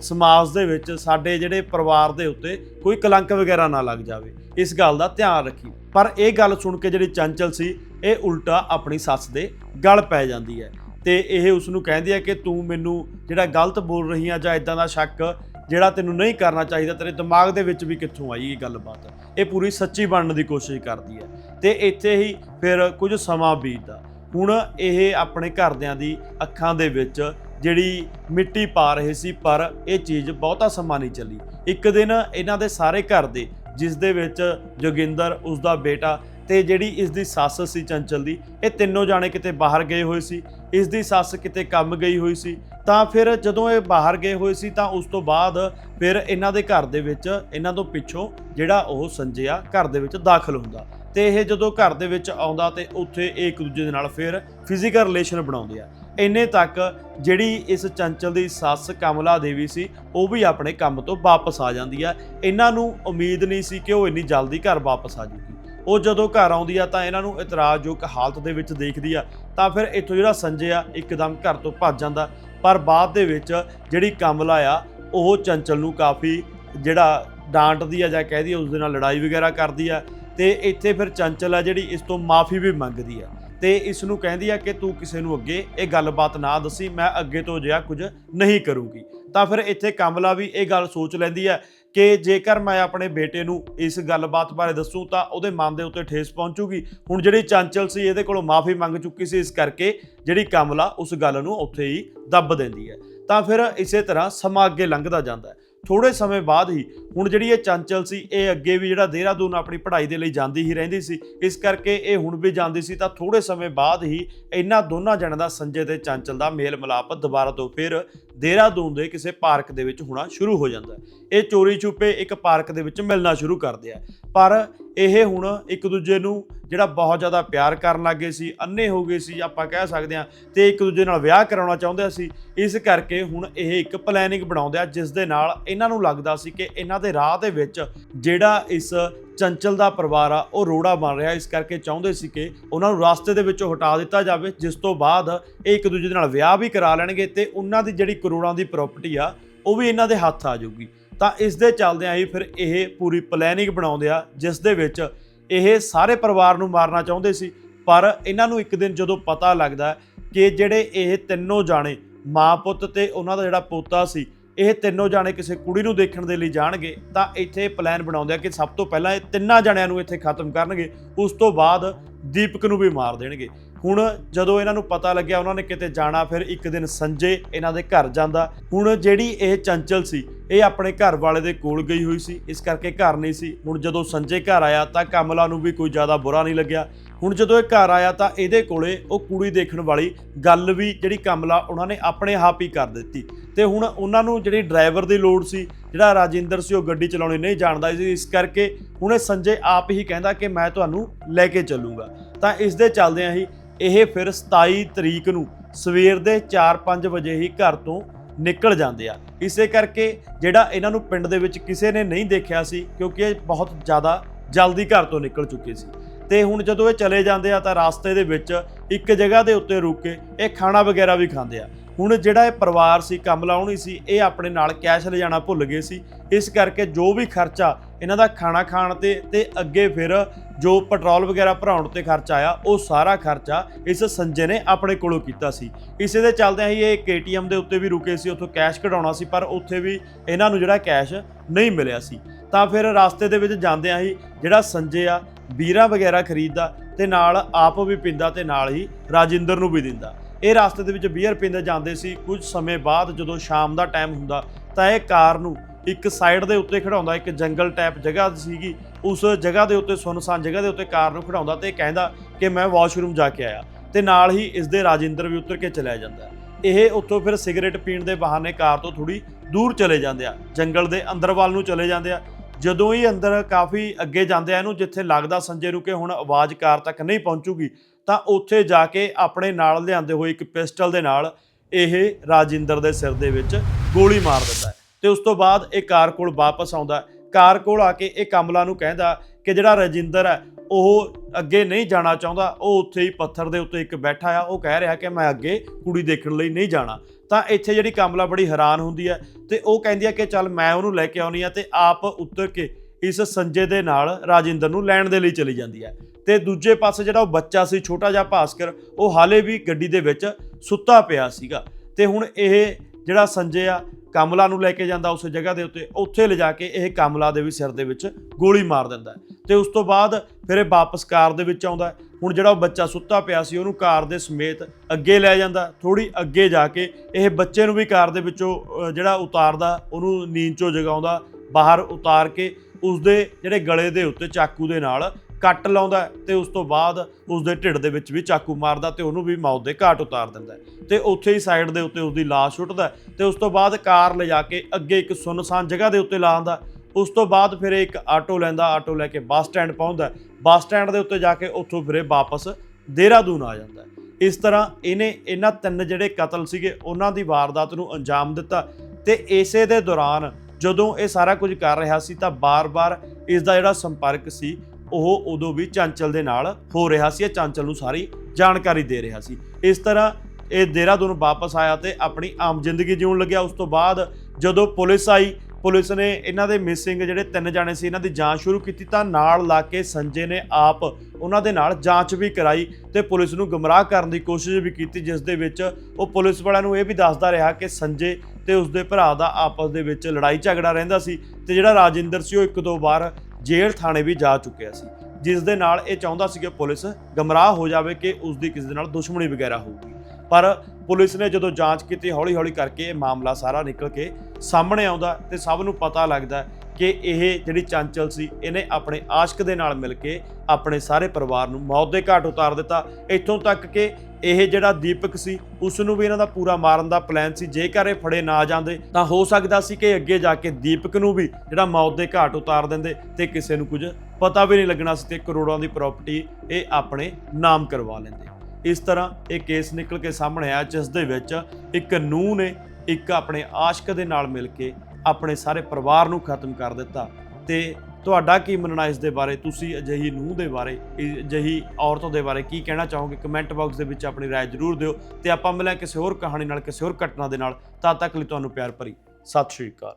ਸਮਾਜ ਦੇ ਵਿੱਚ ਸਾਡੇ ਜਿਹੜੇ ਪਰਿਵਾਰ ਦੇ ਉੱਤੇ ਕੋਈ ਕਲੰਕ ਵਗੈਰਾ ਨਾ ਲੱਗ ਜਾਵੇ, ਇਸ ਗੱਲ ਦਾ ਧਿਆਨ ਰੱਖੀ। ਪਰ ਇਹ ਗੱਲ ਸੁਣ ਕੇ ਜਿਹੜੀ ਚੰਚਲ ਸੀ, ਇਹ ਉਲਟਾ ਆਪਣੀ ਸੱਸ ਦੇ ਗਲ ਪੈ ਜਾਂਦੀ ਹੈ ਤੇ ਇਹ ਉਸ ਨੂੰ ਕਹਿੰਦੀ ਹੈ ਕਿ ਤੂੰ ਮੈਨੂੰ ਜਿਹੜਾ ਗਲਤ ਬੋਲ ਰਹੀ ਆ ਜਾਂ ਇਦਾਂ ਦਾ ਸ਼ੱਕ ਜਿਹੜਾ ਤੈਨੂੰ ਨਹੀਂ ਕਰਨਾ ਚਾਹੀਦਾ, ਤੇਰੇ ਦਿਮਾਗ ਦੇ ਵਿੱਚ ਵੀ ਕਿੱਥੋਂ ਆਈ ਇਹ ਗੱਲਬਾਤ? ਇਹ ਪੂਰੀ ਸੱਚੀ ਬਣਨ ਦੀ ਕੋਸ਼ਿਸ਼ ਕਰਦੀ ਹੈ। ਤੇ ਇੱਥੇ ਹੀ ਫਿਰ ਕੁਝ ਸਮਾਂ ਬੀਤਦਾ। ਹੁਣ ਇਹ ਆਪਣੇ ਘਰਦਿਆਂ ਦੀ ਅੱਖਾਂ ਦੇ ਵਿੱਚ ਜਿਹੜੀ ਮਿੱਟੀ ਪਾ ਰਹੇ ਸੀ, ਪਰ ਇਹ ਚੀਜ਼ ਬਹੁਤਾ ਸਮਾਂ ਨਹੀਂ ਚੱਲੀ। ਇੱਕ ਦਿਨ ਇਹਨਾਂ ਦੇ ਸਾਰੇ ਘਰ ਦੇ, ਜਿਸ ਦੇ ਵਿੱਚ ਜੋਗਿੰਦਰ ਉਸ ਦਾ ਬੇਟਾ ਤੇ ਜਿਹੜੀ ਇਸ ਦੀ ਸੱਸ ਸੀ ਚੰਚਲ ਦੀ, ਇਹ ਤਿੰਨੋਂ ਜਾਣੇ ਕਿਤੇ ਬਾਹਰ ਗਏ ਹੋਏ ਸੀ। ਇਸ ਦੀ ਸੱਸ ਕਿਤੇ ਕੰਮ ਗਈ ਹੋਈ ਸੀ। ਤਾਂ ਫਿਰ ਜਦੋਂ ਇਹ ਬਾਹਰ ਗਏ ਹੋਏ ਸੀ ਤਾਂ ਉਸ ਤੋਂ ਬਾਅਦ ਫਿਰ ਇਹਨਾਂ ਦੇ ਘਰ ਦੇ ਵਿੱਚ, ਇਹਨਾਂ ਤੋਂ ਪਿੱਛੋਂ ਜਿਹੜਾ ਉਹ ਸੰਜਿਆ ਘਰ ਦੇ ਵਿੱਚ ਦਾਖਲ ਹੁੰਦਾ। ਤੇ ਇਹ ਜਦੋਂ ਘਰ ਦੇ ਵਿੱਚ ਆਉਂਦਾ ਤੇ ਉੱਥੇ ਇਹ ਇੱਕ ਦੂਜੇ ਦੇ ਨਾਲ ਫਿਰ ਫਿਜ਼ੀਕਲ ਰਿਲੇਸ਼ਨ ਬਣਾਉਂਦੇ ਆ। ਇੰਨੇ ਤੱਕ ਜਿਹੜੀ ਇਸ ਚੰਚਲ ਦੀ ਸੱਸ ਕਮਲਾ ਦੇਵੀ ਸੀ, ਉਹ ਵੀ ਆਪਣੇ ਕੰਮ ਤੋਂ ਵਾਪਸ ਆ ਜਾਂਦੀ ਆ। ਇਹਨਾਂ ਨੂੰ ਉਮੀਦ ਨਹੀਂ ਸੀ ਕਿ ਉਹ ਇੰਨੀ ਜਲਦੀ ਘਰ ਵਾਪਸ ਆ ਜੂਗੀ। ਉਹ ਜਦੋਂ ਘਰ ਆਉਂਦੀ ਆ ਤਾਂ ਇਹਨਾਂ ਨੂੰ ਇਤਰਾਜ਼ਯੋਗ ਹਾਲਤ ਦੇ ਵਿੱਚ ਦੇਖਦੀ ਆ। ਤਾਂ ਫਿਰ ਇੱਥੋਂ ਜਿਹੜਾ ਸੰਜੇ ਆ, ਇੱਕਦਮ ਘਰ ਤੋਂ ਭੱਜ ਜਾਂਦਾ। ਪਰ ਬਾਅਦ ਦੇ ਵਿੱਚ ਜਿਹੜੀ ਕਮਲਾ ਆ, ਉਹ ਚੰਚਲ ਨੂੰ ਕਾਫੀ ਜਿਹੜਾ ਡਾਂਟਦੀ ਆ ਜਾਂ ਕਹਦੀ ਉਸ ਦੇ ਨਾਲ ਲੜਾਈ ਵਗੈਰਾ ਕਰਦੀ ਆ। ਤੇ ਇੱਥੇ ਫਿਰ ਚੰਚਲ ਆ ਜਿਹੜੀ ਇਸ ਤੋਂ ਮਾਫੀ ਵੀ ਮੰਗਦੀ ਆ। ਤੇ ਇਸ ਨੂੰ ਕਹਿੰਦੀ ਆ ਕਿ ਤੂੰ ਕਿਸੇ ਨੂੰ ਅੱਗੇ ਇਹ ਗੱਲਬਾਤ ਨਾ ਦੱਸੀ, ਮੈਂ ਅੱਗੇ ਤੋਂ ਜਿਆ ਕੁਝ ਨਹੀਂ ਕਰੂੰਗੀ। ਤਾਂ ਫਿਰ ਇੱਥੇ ਕਮਲਾ ਵੀ ਇਹ ਗੱਲ ਸੋਚ ਲੈਂਦੀ ਹੈ ਕਿ ਜੇਕਰ ਮੈਂ ਆਪਣੇ ਬੇਟੇ ਨੂੰ ਇਸ ਗੱਲਬਾਤ ਬਾਰੇ ਦੱਸੂ ਤਾਂ ਉਹਦੇ ਮਨ ਦੇ ਉੱਤੇ ਠੇਸ ਪਹੁੰਚੂਗੀ। ਹੁਣ ਜਿਹੜੀ ਚੰਚਲ ਸੀ ਇਹਦੇ ਕੋਲੋਂ ਮਾਫੀ ਮੰਗ ਚੁੱਕੀ ਸੀ ਇਸ ਕਰਕੇ ਜਿਹੜੀ ਕਮਲਾ ਉਸ ਗੱਲ ਨੂੰ ਉੱਥੇ ਹੀ ਦੱਬ ਦਿੰਦੀ ਹੈ। ਤਾਂ ਫਿਰ ਇਸੇ ਤਰ੍ਹਾਂ ਸਮਾਂ ਅੱਗੇ ਲੰਘਦਾ ਜਾਂਦਾ ਹੈ। ਥੋੜੇ ਸਮੇਂ ਬਾਅਦ ਹੀ ਹੁਣ ਜਿਹੜੀ ਇਹ ਚੰਚਲ ਸੀ, ਇਹ ਅੱਗੇ ਵੀ ਜਿਹੜਾ ਦੇਹਰਾਦੂਨ ਆਪਣੀ ਪੜ੍ਹਾਈ ਦੇ ਲਈ ਜਾਂਦੀ ਹੀ ਰਹਿੰਦੀ ਸੀ, ਇਸ ਕਰਕੇ ਇਹ ਹੁਣ ਵੀ ਜਾਂਦੀ ਸੀ ਤਾਂ ਥੋੜੇ ਸਮੇਂ ਬਾਅਦ ਹੀ ਇਹਨਾਂ ਦੋਨਾਂ ਜਣਾਂ ਦਾ ਸੰਜੇ ਤੇ ਚੰਚਲ ਦਾ ਮੇਲ ਮਿਲਾਪ ਦੁਬਾਰਾ ਤੋਂ ਫਿਰ ਦੇਹਰਾਦੂਨ ਦੇ ਕਿਸੇ ਪਾਰਕ ਦੇ ਵਿੱਚ ਹੋਣਾ ਸ਼ੁਰੂ ਹੋ ਜਾਂਦਾ ਇਹ ਚੋਰੀ ਛੁਪੇ ਇੱਕ ਪਾਰਕ ਦੇ ਵਿੱਚ ਮਿਲਣਾ ਸ਼ੁਰੂ ਕਰਦੇ ਆ। ਪਰ ਇਹ ਹੁਣ ਇੱਕ ਦੂਜੇ ਨੂੰ ਜਿਹੜਾ ਬਹੁਤ ਜ਼ਿਆਦਾ ਪਿਆਰ ਕਰਨ ਲੱਗੇ ਸੀ ਅੰਨੇ ਹੋ ਗਏ ਸੀ, ਆਪਾਂ ਕਹਿ ਸਕਦੇ ਹਾਂ, ਤੇ ਇੱਕ ਦੂਜੇ ਨਾਲ ਵਿਆਹ ਕਰਾਉਣਾ ਚਾਹੁੰਦੇ ਸੀ। ਇਸ ਕਰਕੇ ਹੁਣ ਇਹ ਇੱਕ ਪਲੈਨਿੰਗ ਬਣਾਉਂਦੇ ਆ, ਜਿਸ ਦੇ ਨਾਲ ਇਹਨਾਂ ਨੂੰ ਲੱਗਦਾ ਸੀ ਕਿ ਇਹਨਾਂ ਦੇ ਰਾਹ ਦੇ ਵਿੱਚ ਜਿਹੜਾ ਇਸ ਚੰਚਲ ਦਾ ਪਰਿਵਾਰ ਆ, ਉਹ ਰੋੜਾ ਬਣ ਰਿਹਾ। ਇਸ ਕਰਕੇ ਚਾਹੁੰਦੇ ਸੀ ਕਿ ਉਹਨਾਂ ਨੂੰ ਰਸਤੇ ਦੇ ਵਿੱਚੋਂ ਹਟਾ ਦਿੱਤਾ ਜਾਵੇ, ਜਿਸ ਤੋਂ ਬਾਅਦ ਇਹ ਇੱਕ ਦੂਜੇ ਦੇ ਨਾਲ ਵਿਆਹ ਵੀ ਕਰਾ ਲੈਣਗੇ ਤੇ ਉਹਨਾਂ ਦੀ ਜਿਹੜੀ ਕਰੋੜਾਂ ਦੀ ਪ੍ਰਾਪਰਟੀ ਆ, ਉਹ ਵੀ ਇਹਨਾਂ ਦੇ ਹੱਥ ਆ ਜਾਊਗੀ। ਤਾਂ ਇਸ ਦੇ ਚੱਲਦਿਆਂ ਹੀ ਫਿਰ ਇਹ ਪੂਰੀ ਪਲੈਨਿੰਗ ਬਣਾਉਂਦੇ ਆ, ਜਿਸ ਦੇ ਵਿੱਚ ਇਹ ਸਾਰੇ ਪਰਿਵਾਰ ਨੂੰ ਮਾਰਨਾ ਚਾਹੁੰਦੇ ਸੀ। ਪਰ ਇਹਨਾਂ ਨੂੰ ਇੱਕ ਦਿਨ ਜਦੋਂ ਪਤਾ ਲੱਗਦਾ ਕਿ ਜਿਹੜੇ ਇਹ ਤਿੰਨੋਂ ਜਾਣੇ, ਮਾਂ ਪੁੱਤ ਤੇ ਉਹਨਾਂ ਦਾ ਜਿਹੜਾ ਪੋਤਾ ਸੀ, ਇਹ ਤਿੰਨੋਂ ਜਾਣੇ ਕਿਸੇ ਕੁੜੀ ਨੂੰ ਦੇਖਣ ਦੇ ਲਈ ਜਾਣਗੇ, ਤਾਂ ਇੱਥੇ ਪਲਾਨ ਬਣਾਉਂਦੇ ਆ ਕਿ ਸਭ ਤੋਂ ਪਹਿਲਾਂ ਇਹ ਤਿੰਨਾਂ ਜਣਿਆਂ ਨੂੰ ਇੱਥੇ ਖਤਮ ਕਰਨਗੇ, ਉਸ ਤੋਂ ਬਾਅਦ ਦੀਪਕ ਨੂੰ ਵੀ ਮਾਰ ਦੇਣਗੇ। ਹੁਣ ਜਦੋਂ ਇਹਨਾਂ ਨੂੰ ਪਤਾ ਲੱਗਿਆ ਉਹਨਾਂ ਨੇ ਕਿਤੇ ਜਾਣਾ, ਫਿਰ ਇੱਕ ਦਿਨ ਸੰਜੇ ਇਹਨਾਂ ਦੇ ਘਰ ਜਾਂਦਾ। ਹੁਣ ਜਿਹੜੀ ਇਹ ਚੰਚਲ ਸੀ, ਇਹ ਆਪਣੇ ਘਰ ਵਾਲੇ ਦੇ ਕੋਲ ਗਈ ਹੋਈ ਸੀ, ਇਸ ਕਰਕੇ ਘਰ ਨਹੀਂ ਸੀ। ਹੁਣ ਜਦੋਂ ਸੰਜੇ ਘਰ ਆਇਆ ਤਾਂ ਕਮਲਾ ਨੂੰ ਵੀ ਕੋਈ ਜ਼ਿਆਦਾ ਬੁਰਾ ਨਹੀਂ ਲੱਗਿਆ। ਹੁਣ ਜਦੋਂ ਇਹ ਘਰ ਆਇਆ ਤਾਂ ਇਹਦੇ ਕੋਲੇ ਉਹ ਕੁੜੀ ਦੇਖਣ ਵਾਲੀ ਗੱਲ ਵੀ ਜਿਹੜੀ ਕਮਲਾ ਉਹਨਾਂ ਨੇ ਆਪਣੇ ਆਪ ਹੀ ਕਰ ਦਿੱਤੀ। ਤੇ ਹੁਣ ਉਹਨਾਂ ਨੂੰ ਜਿਹੜੀ ਡਰਾਈਵਰ ਦੀ ਲੋੜ ਸੀ, ਜਿਹੜਾ ਰਾਜਿੰਦਰ ਸੀ ਉਹ ਗੱਡੀ ਚਲਾਉਣੀ ਨਹੀਂ ਜਾਣਦਾ ਸੀ, ਇਸ ਕਰਕੇ ਹੁਣ ਇਹ ਸੰਜੇ ਆਪ ਹੀ ਕਹਿੰਦਾ ਕਿ ਮੈਂ ਤੁਹਾਨੂੰ ਲੈ ਕੇ ਚੱਲੂੰਗਾ। ਤਾਂ ਇਸ ਦੇ ਚੱਲਦਿਆਂ ਹੀ ਇਹ ਫਿਰ 27 ਤਰੀਕ ਨੂੰ ਸਵੇਰ ਦੇ 4-5 ਵਜੇ ਹੀ ਘਰ ਤੋਂ ਨਿਕਲ ਜਾਂਦੇ ਆ। ਇਸੇ ਕਰਕੇ ਜਿਹੜਾ ਇਹਨਾਂ ਨੂੰ ਪਿੰਡ ਦੇ ਵਿੱਚ ਕਿਸੇ ਨੇ ਨਹੀਂ ਦੇਖਿਆ ਸੀ, ਕਿਉਂਕਿ ਇਹ ਬਹੁਤ ਜ਼ਿਆਦਾ ਜਲਦੀ ਘਰ ਤੋਂ ਨਿਕਲ ਚੁੱਕੇ ਸੀ। ਤੇ ਹੁਣ ਜਦੋਂ ਇਹ ਚਲੇ ਜਾਂਦੇ ਆ ਤਾਂ ਰਾਸਤੇ ਦੇ ਵਿੱਚ ਇੱਕ ਜਗ੍ਹਾ ਦੇ ਉੱਤੇ ਰੁਕ ਕੇ ਇਹ ਖਾਣਾ ਵਗੈਰਾ ਵੀ ਖਾਂਦੇ ਆ। ਹੁਣ ਜਿਹੜਾ ਇਹ ਪਰਿਵਾਰ ਸੀ, ਕੰਮ ਲਾਉਣੀ ਸੀ, ਇਹ ਆਪਣੇ ਨਾਲ ਕੈਸ਼ ਲਿਜਾਣਾ ਭੁੱਲ ਗਏ ਸੀ। ਇਸ ਕਰਕੇ ਜੋ ਵੀ ਖਰਚਾ ਇਹਨਾਂ ਦਾ ਖਾਣਾ ਖਾਣ ਤੇ ਤੇ ਅੱਗੇ ਫਿਰ ਜੋ ਪੈਟਰੋਲ ਵਗੈਰਾ ਭਰਾਉਣ ਤੇ ਖਰਚਾ ਆਇਆ, ਉਹ ਸਾਰਾ ਖਰਚਾ ਇਸ ਸੰਜੇ ਨੇ ਆਪਣੇ ਕੋਲੋਂ ਕੀਤਾ ਸੀ। ਇਸੇ ਦੇ ਚੱਲਦਿਆਂ ਹੀ ਇਹ ਏਟੀਐਮ ਦੇ ਉੱਤੇ ਵੀ ਰੁਕੇ ਸੀ, ਉੱਥੋਂ ਕੈਸ਼ ਕਢਾਉਣਾ ਸੀ, ਪਰ ਉੱਥੇ ਵੀ ਇਹਨਾਂ ਨੂੰ ਜਿਹੜਾ ਕੈਸ਼ ਨਹੀਂ ਮਿਲਿਆ ਸੀ। ਤਾਂ ਫਿਰ ਰਸਤੇ ਦੇ ਵਿੱਚ ਜਾਂਦਿਆਂ ਹੀ ਜਿਹੜਾ ਸੰਜੇ ਆ ਬੀਰਾ ਵਗੈਰਾ ਖਰੀਦਦਾ ਤੇ ਨਾਲ ਆਪ ਵੀ ਪੀਂਦਾ ਤੇ ਨਾਲ ਹੀ ਰਾਜਿੰਦਰ ਨੂੰ ਵੀ ਦਿੰਦਾ। ਇਹ ਰਸਤੇ ਦੇ ਵਿੱਚ ਬੀਅਰ ਪੀਂਦੇ ਜਾਂਦੇ ਸੀ। ਕੁਝ ਸਮੇਂ ਬਾਅਦ ਜਦੋਂ ਸ਼ਾਮ ਦਾ ਟਾਈਮ ਹੁੰਦਾ, ਤਾਂ ਇਹ ਕਾਰ ਨੂੰ ਇੱਕ ਸਾਈਡ ਦੇ ਉੱਤੇ ਖੜਾਉਂਦਾ, ਇੱਕ ਜੰਗਲ ਟਾਈਪ ਜਗ੍ਹਾ ਸੀਗੀ ਉਸ ਜਗ੍ਹਾ ਦੇ ਉੱਤੇ ਸੁਨਸਾਨ ਜਗ੍ਹਾ ਦੇ ਉੱਤੇ ਕਾਰ ਨੂੰ ਖੜਾਉਂਦਾ ਤੇ ਕਹਿੰਦਾ ਕਿ ਮੈਂ ਵਾਸ਼ਰੂਮ ਜਾ ਕੇ ਆਇਆ ਤੇ ਨਾਲ ਹੀ ਇਸ ਦੇ ਰਾਜਿੰਦਰ ਵੀ ਉਤਰ ਕੇ ਚਲਿਆ ਜਾਂਦਾ। ਇਹ ਉੱਥੋਂ ਫਿਰ ਸਿਗਰਟ ਪੀਣ ਦੇ ਬਹਾਨੇ ਕਾਰ ਤੋਂ ਥੋੜੀ ਦੂਰ ਚਲੇ ਜਾਂਦੇ ਆ, ਜੰਗਲ ਦੇ ਅੰਦਰ ਵੱਲ ਨੂੰ ਚਲੇ ਜਾਂਦੇ ਆ। ਜਦੋਂ ਹੀ ਅੰਦਰ ਕਾਫੀ ਅੱਗੇ ਜਾਂਦੇ ਆ ਇਹਨੂੰ ਜਿੱਥੇ ਲੱਗਦਾ ਸੰਜੇ ਨੂੰ ਕਿ ਹੁਣ ਆਵਾਜ਼ ਕਾਰ ਤੱਕ ਨਹੀਂ ਪਹੁੰਚੂਗੀ, ਤਾਂ ਉੱਥੇ ਜਾ ਕੇ ਆਪਣੇ ਨਾਲ ਲਿਆਂਦੇ ਹੋਏ ਇੱਕ ਪਿਸਟਲ ਦੇ ਨਾਲ ਇਹ ਰਾਜਿੰਦਰ ਦੇ ਸਿਰ ਦੇ ਵਿੱਚ ਗੋਲੀ ਮਾਰ ਦਿੰਦਾ ਹੈ ਤੇ ਉਸ ਤੋਂ ਬਾਅਦ ਇਹ ਕਾਰ ਕੋਲ ਵਾਪਸ ਆਉਂਦਾ ਕਾਰ ਕੋਲ ਆ ਕੇ ਇਹ ਕਮਲਾ ਨੂੰ ਕਹਿੰਦਾ ਕਿ ਜਿਹੜਾ ਰਜਿੰਦਰ ਹੈ, ਉਹ ਅੱਗੇ ਨਹੀਂ ਜਾਣਾ ਚਾਹੁੰਦਾ। ਉਹ ਉੱਥੇ ਹੀ ਪੱਥਰ ਦੇ ਉੱਤੇ ਇੱਕ ਬੈਠਾ ਆ, ਉਹ ਕਹਿ ਰਿਹਾ ਕਿ ਮੈਂ ਅੱਗੇ ਕੁੜੀ ਦੇਖਣ ਲਈ ਨਹੀਂ ਜਾਣਾ। ਤਾਂ ਇੱਥੇ ਜਿਹੜੀ ਕਮਲਾ ਬੜੀ ਹੈਰਾਨ ਹੁੰਦੀ ਹੈ ਤੇ ਉਹ ਕਹਿੰਦੀ ਹੈ ਕਿ ਚੱਲ ਮੈਂ ਉਹਨੂੰ ਲੈ ਕੇ ਆਉਣੀ ਆ ਤੇ ਆਪ ਉੱਤਰ ਕੇ ਇਸ ਸੰਜੇ ਦੇ ਨਾਲ ਰਾਜਿੰਦਰ ਨੂੰ ਲੈਣ ਦੇ ਲਈ ਚਲੀ ਜਾਂਦੀ ਹੈ। ਤੇ ਦੂਜੇ ਪਾਸੇ ਜਿਹੜਾ ਉਹ ਬੱਚਾ ਸੀ, ਛੋਟਾ ਜਿਹਾ ਭਾਸਕਰ, ਉਹ ਹਾਲੇ ਵੀ ਗੱਡੀ ਦੇ ਵਿੱਚ ਸੁੱਤਾ ਪਿਆ ਸੀਗਾ। ਤੇ ਹੁਣ ਇਹ ਜਿਹੜਾ ਸੰਜੇ ਆ ਕਮਲਾ ਨੂੰ ਲੈ ਕੇ ਜਾਂਦਾ ਉਸ ਜਗ੍ਹਾ ਦੇ ਉੱਤੇ, ਉੱਥੇ ਲਿਜਾ ਕੇ ਇਹ ਕਮਲਾ ਦੇ ਵੀ ਸਿਰ ਦੇ ਵਿੱਚ ਗੋਲੀ ਮਾਰ ਦਿੰਦਾ ਹੈ। ਤੇ ਉਸ ਤੋਂ ਬਾਅਦ ਫਿਰ ਇਹ ਵਾਪਸ ਕਾਰ ਦੇ ਵਿੱਚ ਆਉਂਦਾ ਹੁਣ ਜਿਹੜਾ ਉਹ ਬੱਚਾ ਸੁੱਤਾ ਪਿਆ ਸੀ, ਉਹਨੂੰ ਕਾਰ ਦੇ ਸਮੇਤ ਅੱਗੇ ਲੈ ਜਾਂਦਾ ਥੋੜੀ ਅੱਗੇ ਜਾ ਕੇ ਇਹ ਬੱਚੇ ਨੂੰ ਵੀ ਕਾਰ ਦੇ ਵਿੱਚੋਂ ਜਿਹੜਾ ਉਤਾਰਦਾ, ਉਹਨੂੰ ਨੀਂਦ ਚੋਂ ਜਗਾਉਂਦਾ, ਬਾਹਰ ਉਤਾਰ ਕੇ ਉਸਦੇ ਜਿਹੜੇ ਗਲੇ ਦੇ ਉੱਤੇ ਚਾਕੂ ਦੇ ਨਾਲ ਕੱਟ ਲਾਉਂਦਾ ਹੈ ਤੇ ਉਸ ਤੋਂ ਬਾਅਦ ਉਸਦੇ ਢਿੱਡ ਦੇ ਵਿੱਚ ਵੀ ਚਾਕੂ ਮਾਰਦਾ ਤੇ ਉਹਨੂੰ ਵੀ ਮੌਤ ਦੇ ਘਾਟ ਉਤਾਰ ਦਿੰਦਾ ਹੈ। ਤੇ ਉੱਥੇ ਹੀ ਸਾਈਡ ਦੇ ਉੱਤੇ ਉਸਦੀ ਲਾਸ਼ ਸੁੱਟਦਾ ਹੈ ਤੇ ਉਸ ਤੋਂ ਬਾਅਦ ਕਾਰ ਲਿਜਾ ਕੇ ਅੱਗੇ ਇੱਕ ਸੁੰਨਸਾਨ ਜਗ੍ਹਾ ਦੇ ਉੱਤੇ ਲਾਉਂਦਾ ਉਸ ਤੋਂ ਬਾਅਦ ਫਿਰ ਇੱਕ ਆਟੋ ਲੈਂਦਾ, ਆਟੋ ਲੈ ਕੇ ਬੱਸ ਸਟੈਂਡ ਪਹੁੰਚਦਾ ਬੱਸ ਸਟੈਂਡ ਦੇ ਉੱਤੇ ਜਾ ਕੇ ਉੱਥੋਂ ਫਿਰ ਇਹ ਵਾਪਸ ਦੇਹਰਾਦੂਨ ਆ ਜਾਂਦਾ ਇਸ ਤਰ੍ਹਾਂ ਇਹਨੇ ਇਹਨਾਂ ਤਿੰਨ ਜਿਹੜੇ ਕਤਲ ਸੀਗੇ, ਉਹਨਾਂ ਦੀ ਵਾਰਦਾਤ ਨੂੰ ਅੰਜਾਮ ਦਿੱਤਾ ਤੇ ਇਸੇ ਦੇ ਦੌਰਾਨ ਜਦੋਂ ਇਹ ਸਾਰਾ ਕੁਝ ਕਰ ਰਿਹਾ ਸੀ ਤਾਂ ਬਾਰ-ਬਾਰ ਇਸ ਦਾ ਜਿਹੜਾ ਸੰਪਰਕ ਸੀ ਉਹ ਉਦੋਂ ਵੀ ਚੰਚਲ ਦੇ ਨਾਲ ਹੋ ਰਿਹਾ ਸੀ, ਇਹ ਚੰਚਲ ਨੂੰ ਸਾਰੀ ਜਾਣਕਾਰੀ ਦੇ ਰਿਹਾ ਸੀ। ਇਸ ਤਰ੍ਹਾਂ ਇਹ ਦੇਹਰਾਦੂਨ ਵਾਪਸ ਆਇਆ ਤੇ ਆਪਣੀ ਆਮ ਜ਼ਿੰਦਗੀ ਜਿਉਣ ਲੱਗਿਆ। ਉਸ ਤੋਂ ਬਾਅਦ ਜਦੋਂ ਪੁਲਿਸ ਆਈ, ਪੁਲਿਸ ਨੇ ਇਹਨਾਂ ਦੇ ਮਿਸਿੰਗ ਜਿਹੜੇ ਤਿੰਨ ਜਾਣੇ ਸੀ, ਇਹਨਾਂ ਦੀ ਜਾਂਚ ਸ਼ੁਰੂ ਕੀਤੀ ਤਾਂ ਨਾਲ ਲਾ ਕੇ ਸੰਜੇ ਨੇ ਆਪ ਉਹਨਾਂ ਦੇ ਨਾਲ ਜਾਂਚ ਵੀ ਕਰਾਈ ਤੇ ਪੁਲਿਸ ਨੂੰ ਗਮਰਾਹ ਕਰਨ ਦੀ ਕੋਸ਼ਿਸ਼ ਵੀ ਕੀਤੀ, ਜਿਸ ਦੇ ਵਿੱਚ ਉਹ ਪੁਲਿਸ ਵਾਲਿਆਂ ਨੂੰ ਇਹ ਵੀ ਦੱਸਦਾ ਰਿਹਾ ਕਿ ਸੰਜੇ ਤੇ ਉਸਦੇ ਭਰਾ ਦਾ ਆਪਸ ਦੇ ਵਿੱਚ ਲੜਾਈ ਝਗੜਾ ਰਹਿੰਦਾ ਸੀ ਤੇ ਜਿਹੜਾ ਰਾਜਿੰਦਰ ਸੀ ਉਹ ਇੱਕ ਦੋ ਵਾਰ ਜੇਲ੍ਹ ਥਾਣੇ ਵੀ ਜਾ ਚੁੱਕਿਆ ਸੀ। ਜਿਸ ਦੇ ਨਾਲ ਇਹ ਚਾਹੁੰਦਾ ਸੀ ਕਿ ਪੁਲਿਸ ਗਮਰਾਹ ਹੋ ਜਾਵੇ ਕਿ ਉਸਦੀ ਕਿਸੇ ਦੇ ਨਾਲ ਦੁਸ਼ਮਣੀ ਵਗੈਰਾ ਹੋਊਗੀ। ਪਰ ਪੁਲਿਸ ਨੇ ਜਦੋਂ ਜਾਂਚ ਕੀਤੀ ਹੌਲੀ-ਹੌਲੀ ਕਰਕੇ ਇਹ ਮਾਮਲਾ ਸਾਰਾ ਨਿਕਲ ਕੇ ਸਾਹਮਣੇ ਆਉਂਦਾ ਤੇ ਸਭ ਨੂੰ ਪਤਾ ਲੱਗਦਾ ਕਿ ਇਹ ਜਿਹੜੀ ਚੰਚਲ ਸੀ, ਇਹਨੇ ਆਪਣੇ ਆਸ਼ਕ ਦੇ ਨਾਲ ਮਿਲ ਕੇ ਆਪਣੇ ਸਾਰੇ ਪਰਿਵਾਰ ਨੂੰ ਮੌਤ ਦੇ ਘਾਟ ਉਤਾਰ ਦਿੱਤਾ। ਇੱਥੋਂ ਤੱਕ ਕਿ ਇਹ ਜਿਹੜਾ ਦੀਪਕ ਸੀ ਉਸ ਨੂੰ ਵੀ ਇਹਨਾਂ ਦਾ ਪੂਰਾ ਮਾਰਨ ਦਾ ਪਲਾਨ ਸੀ। ਜੇਕਰ ਇਹ ਫੜੇ ਨਾ ਜਾਂਦੇ, ਤਾਂ ਹੋ ਸਕਦਾ ਸੀ ਕਿ ਅੱਗੇ ਜਾ ਕੇ ਦੀਪਕ ਨੂੰ ਵੀ ਜਿਹੜਾ ਮੌਤ ਦੇ ਘਾਟ ਉਤਾਰ ਦਿੰਦੇ ਤੇ ਕਿਸੇ ਨੂੰ ਕੁਝ ਪਤਾ ਵੀ ਨਹੀਂ ਲੱਗਣਾ ਸੀ ਤੇ ਕਰੋੜਾਂ ਦੀ ਪ੍ਰਾਪਰਟੀ ਇਹ ਆਪਣੇ ਨਾਮ ਕਰਵਾ ਲੈਂਦੇ। ਇਸ ਤਰ੍ਹਾਂ ਇਹ ਕੇਸ ਨਿਕਲ ਕੇ ਸਾਹਮਣੇ ਆਇਆ, ਜਿਸ ਦੇ ਵਿੱਚ ਇੱਕ ਨੂੰਹ ਨੇ ਇੱਕ ਆਪਣੇ ਆਸ਼ਕ ਦੇ ਨਾਲ ਮਿਲ ਕੇ ਆਪਣੇ ਸਾਰੇ ਪਰਿਵਾਰ ਨੂੰ ਖਤਮ ਕਰ ਦਿੱਤਾ ਤੇ ਤੁਹਾਡਾ ਕੀ ਮੰਨਣਾ ਇਸ ਦੇ ਬਾਰੇ ਤੁਸੀਂ ਅਜਿਹੀ ਨੂੰਹ ਦੇ ਬਾਰੇ ਇਹ ਅਜਿਹੀ ਔਰਤ ਦੇ ਬਾਰੇ ਕੀ ਕਹਿਣਾ ਚਾਹੋਗੇ ਕਮੈਂਟ ਬਾਕਸ ਦੇ ਵਿੱਚ ਆਪਣੀ رائے ਜ਼ਰੂਰ ਦਿਓ ਤੇ ਆਪਾਂ ਮਿਲਾਂ ਕਿਸੇ ਹੋਰ ਕਹਾਣੀ ਨਾਲ ਕਿਸੇ ਹੋਰ ਘਟਨਾ ਦੇ ਨਾਲ ਤਦ ਤੱਕ ਲਈ ਤੁਹਾਨੂੰ ਪਿਆਰ ਭਰੀ ਸਤਿ ਸ਼੍ਰੀ ਅਕਾਲ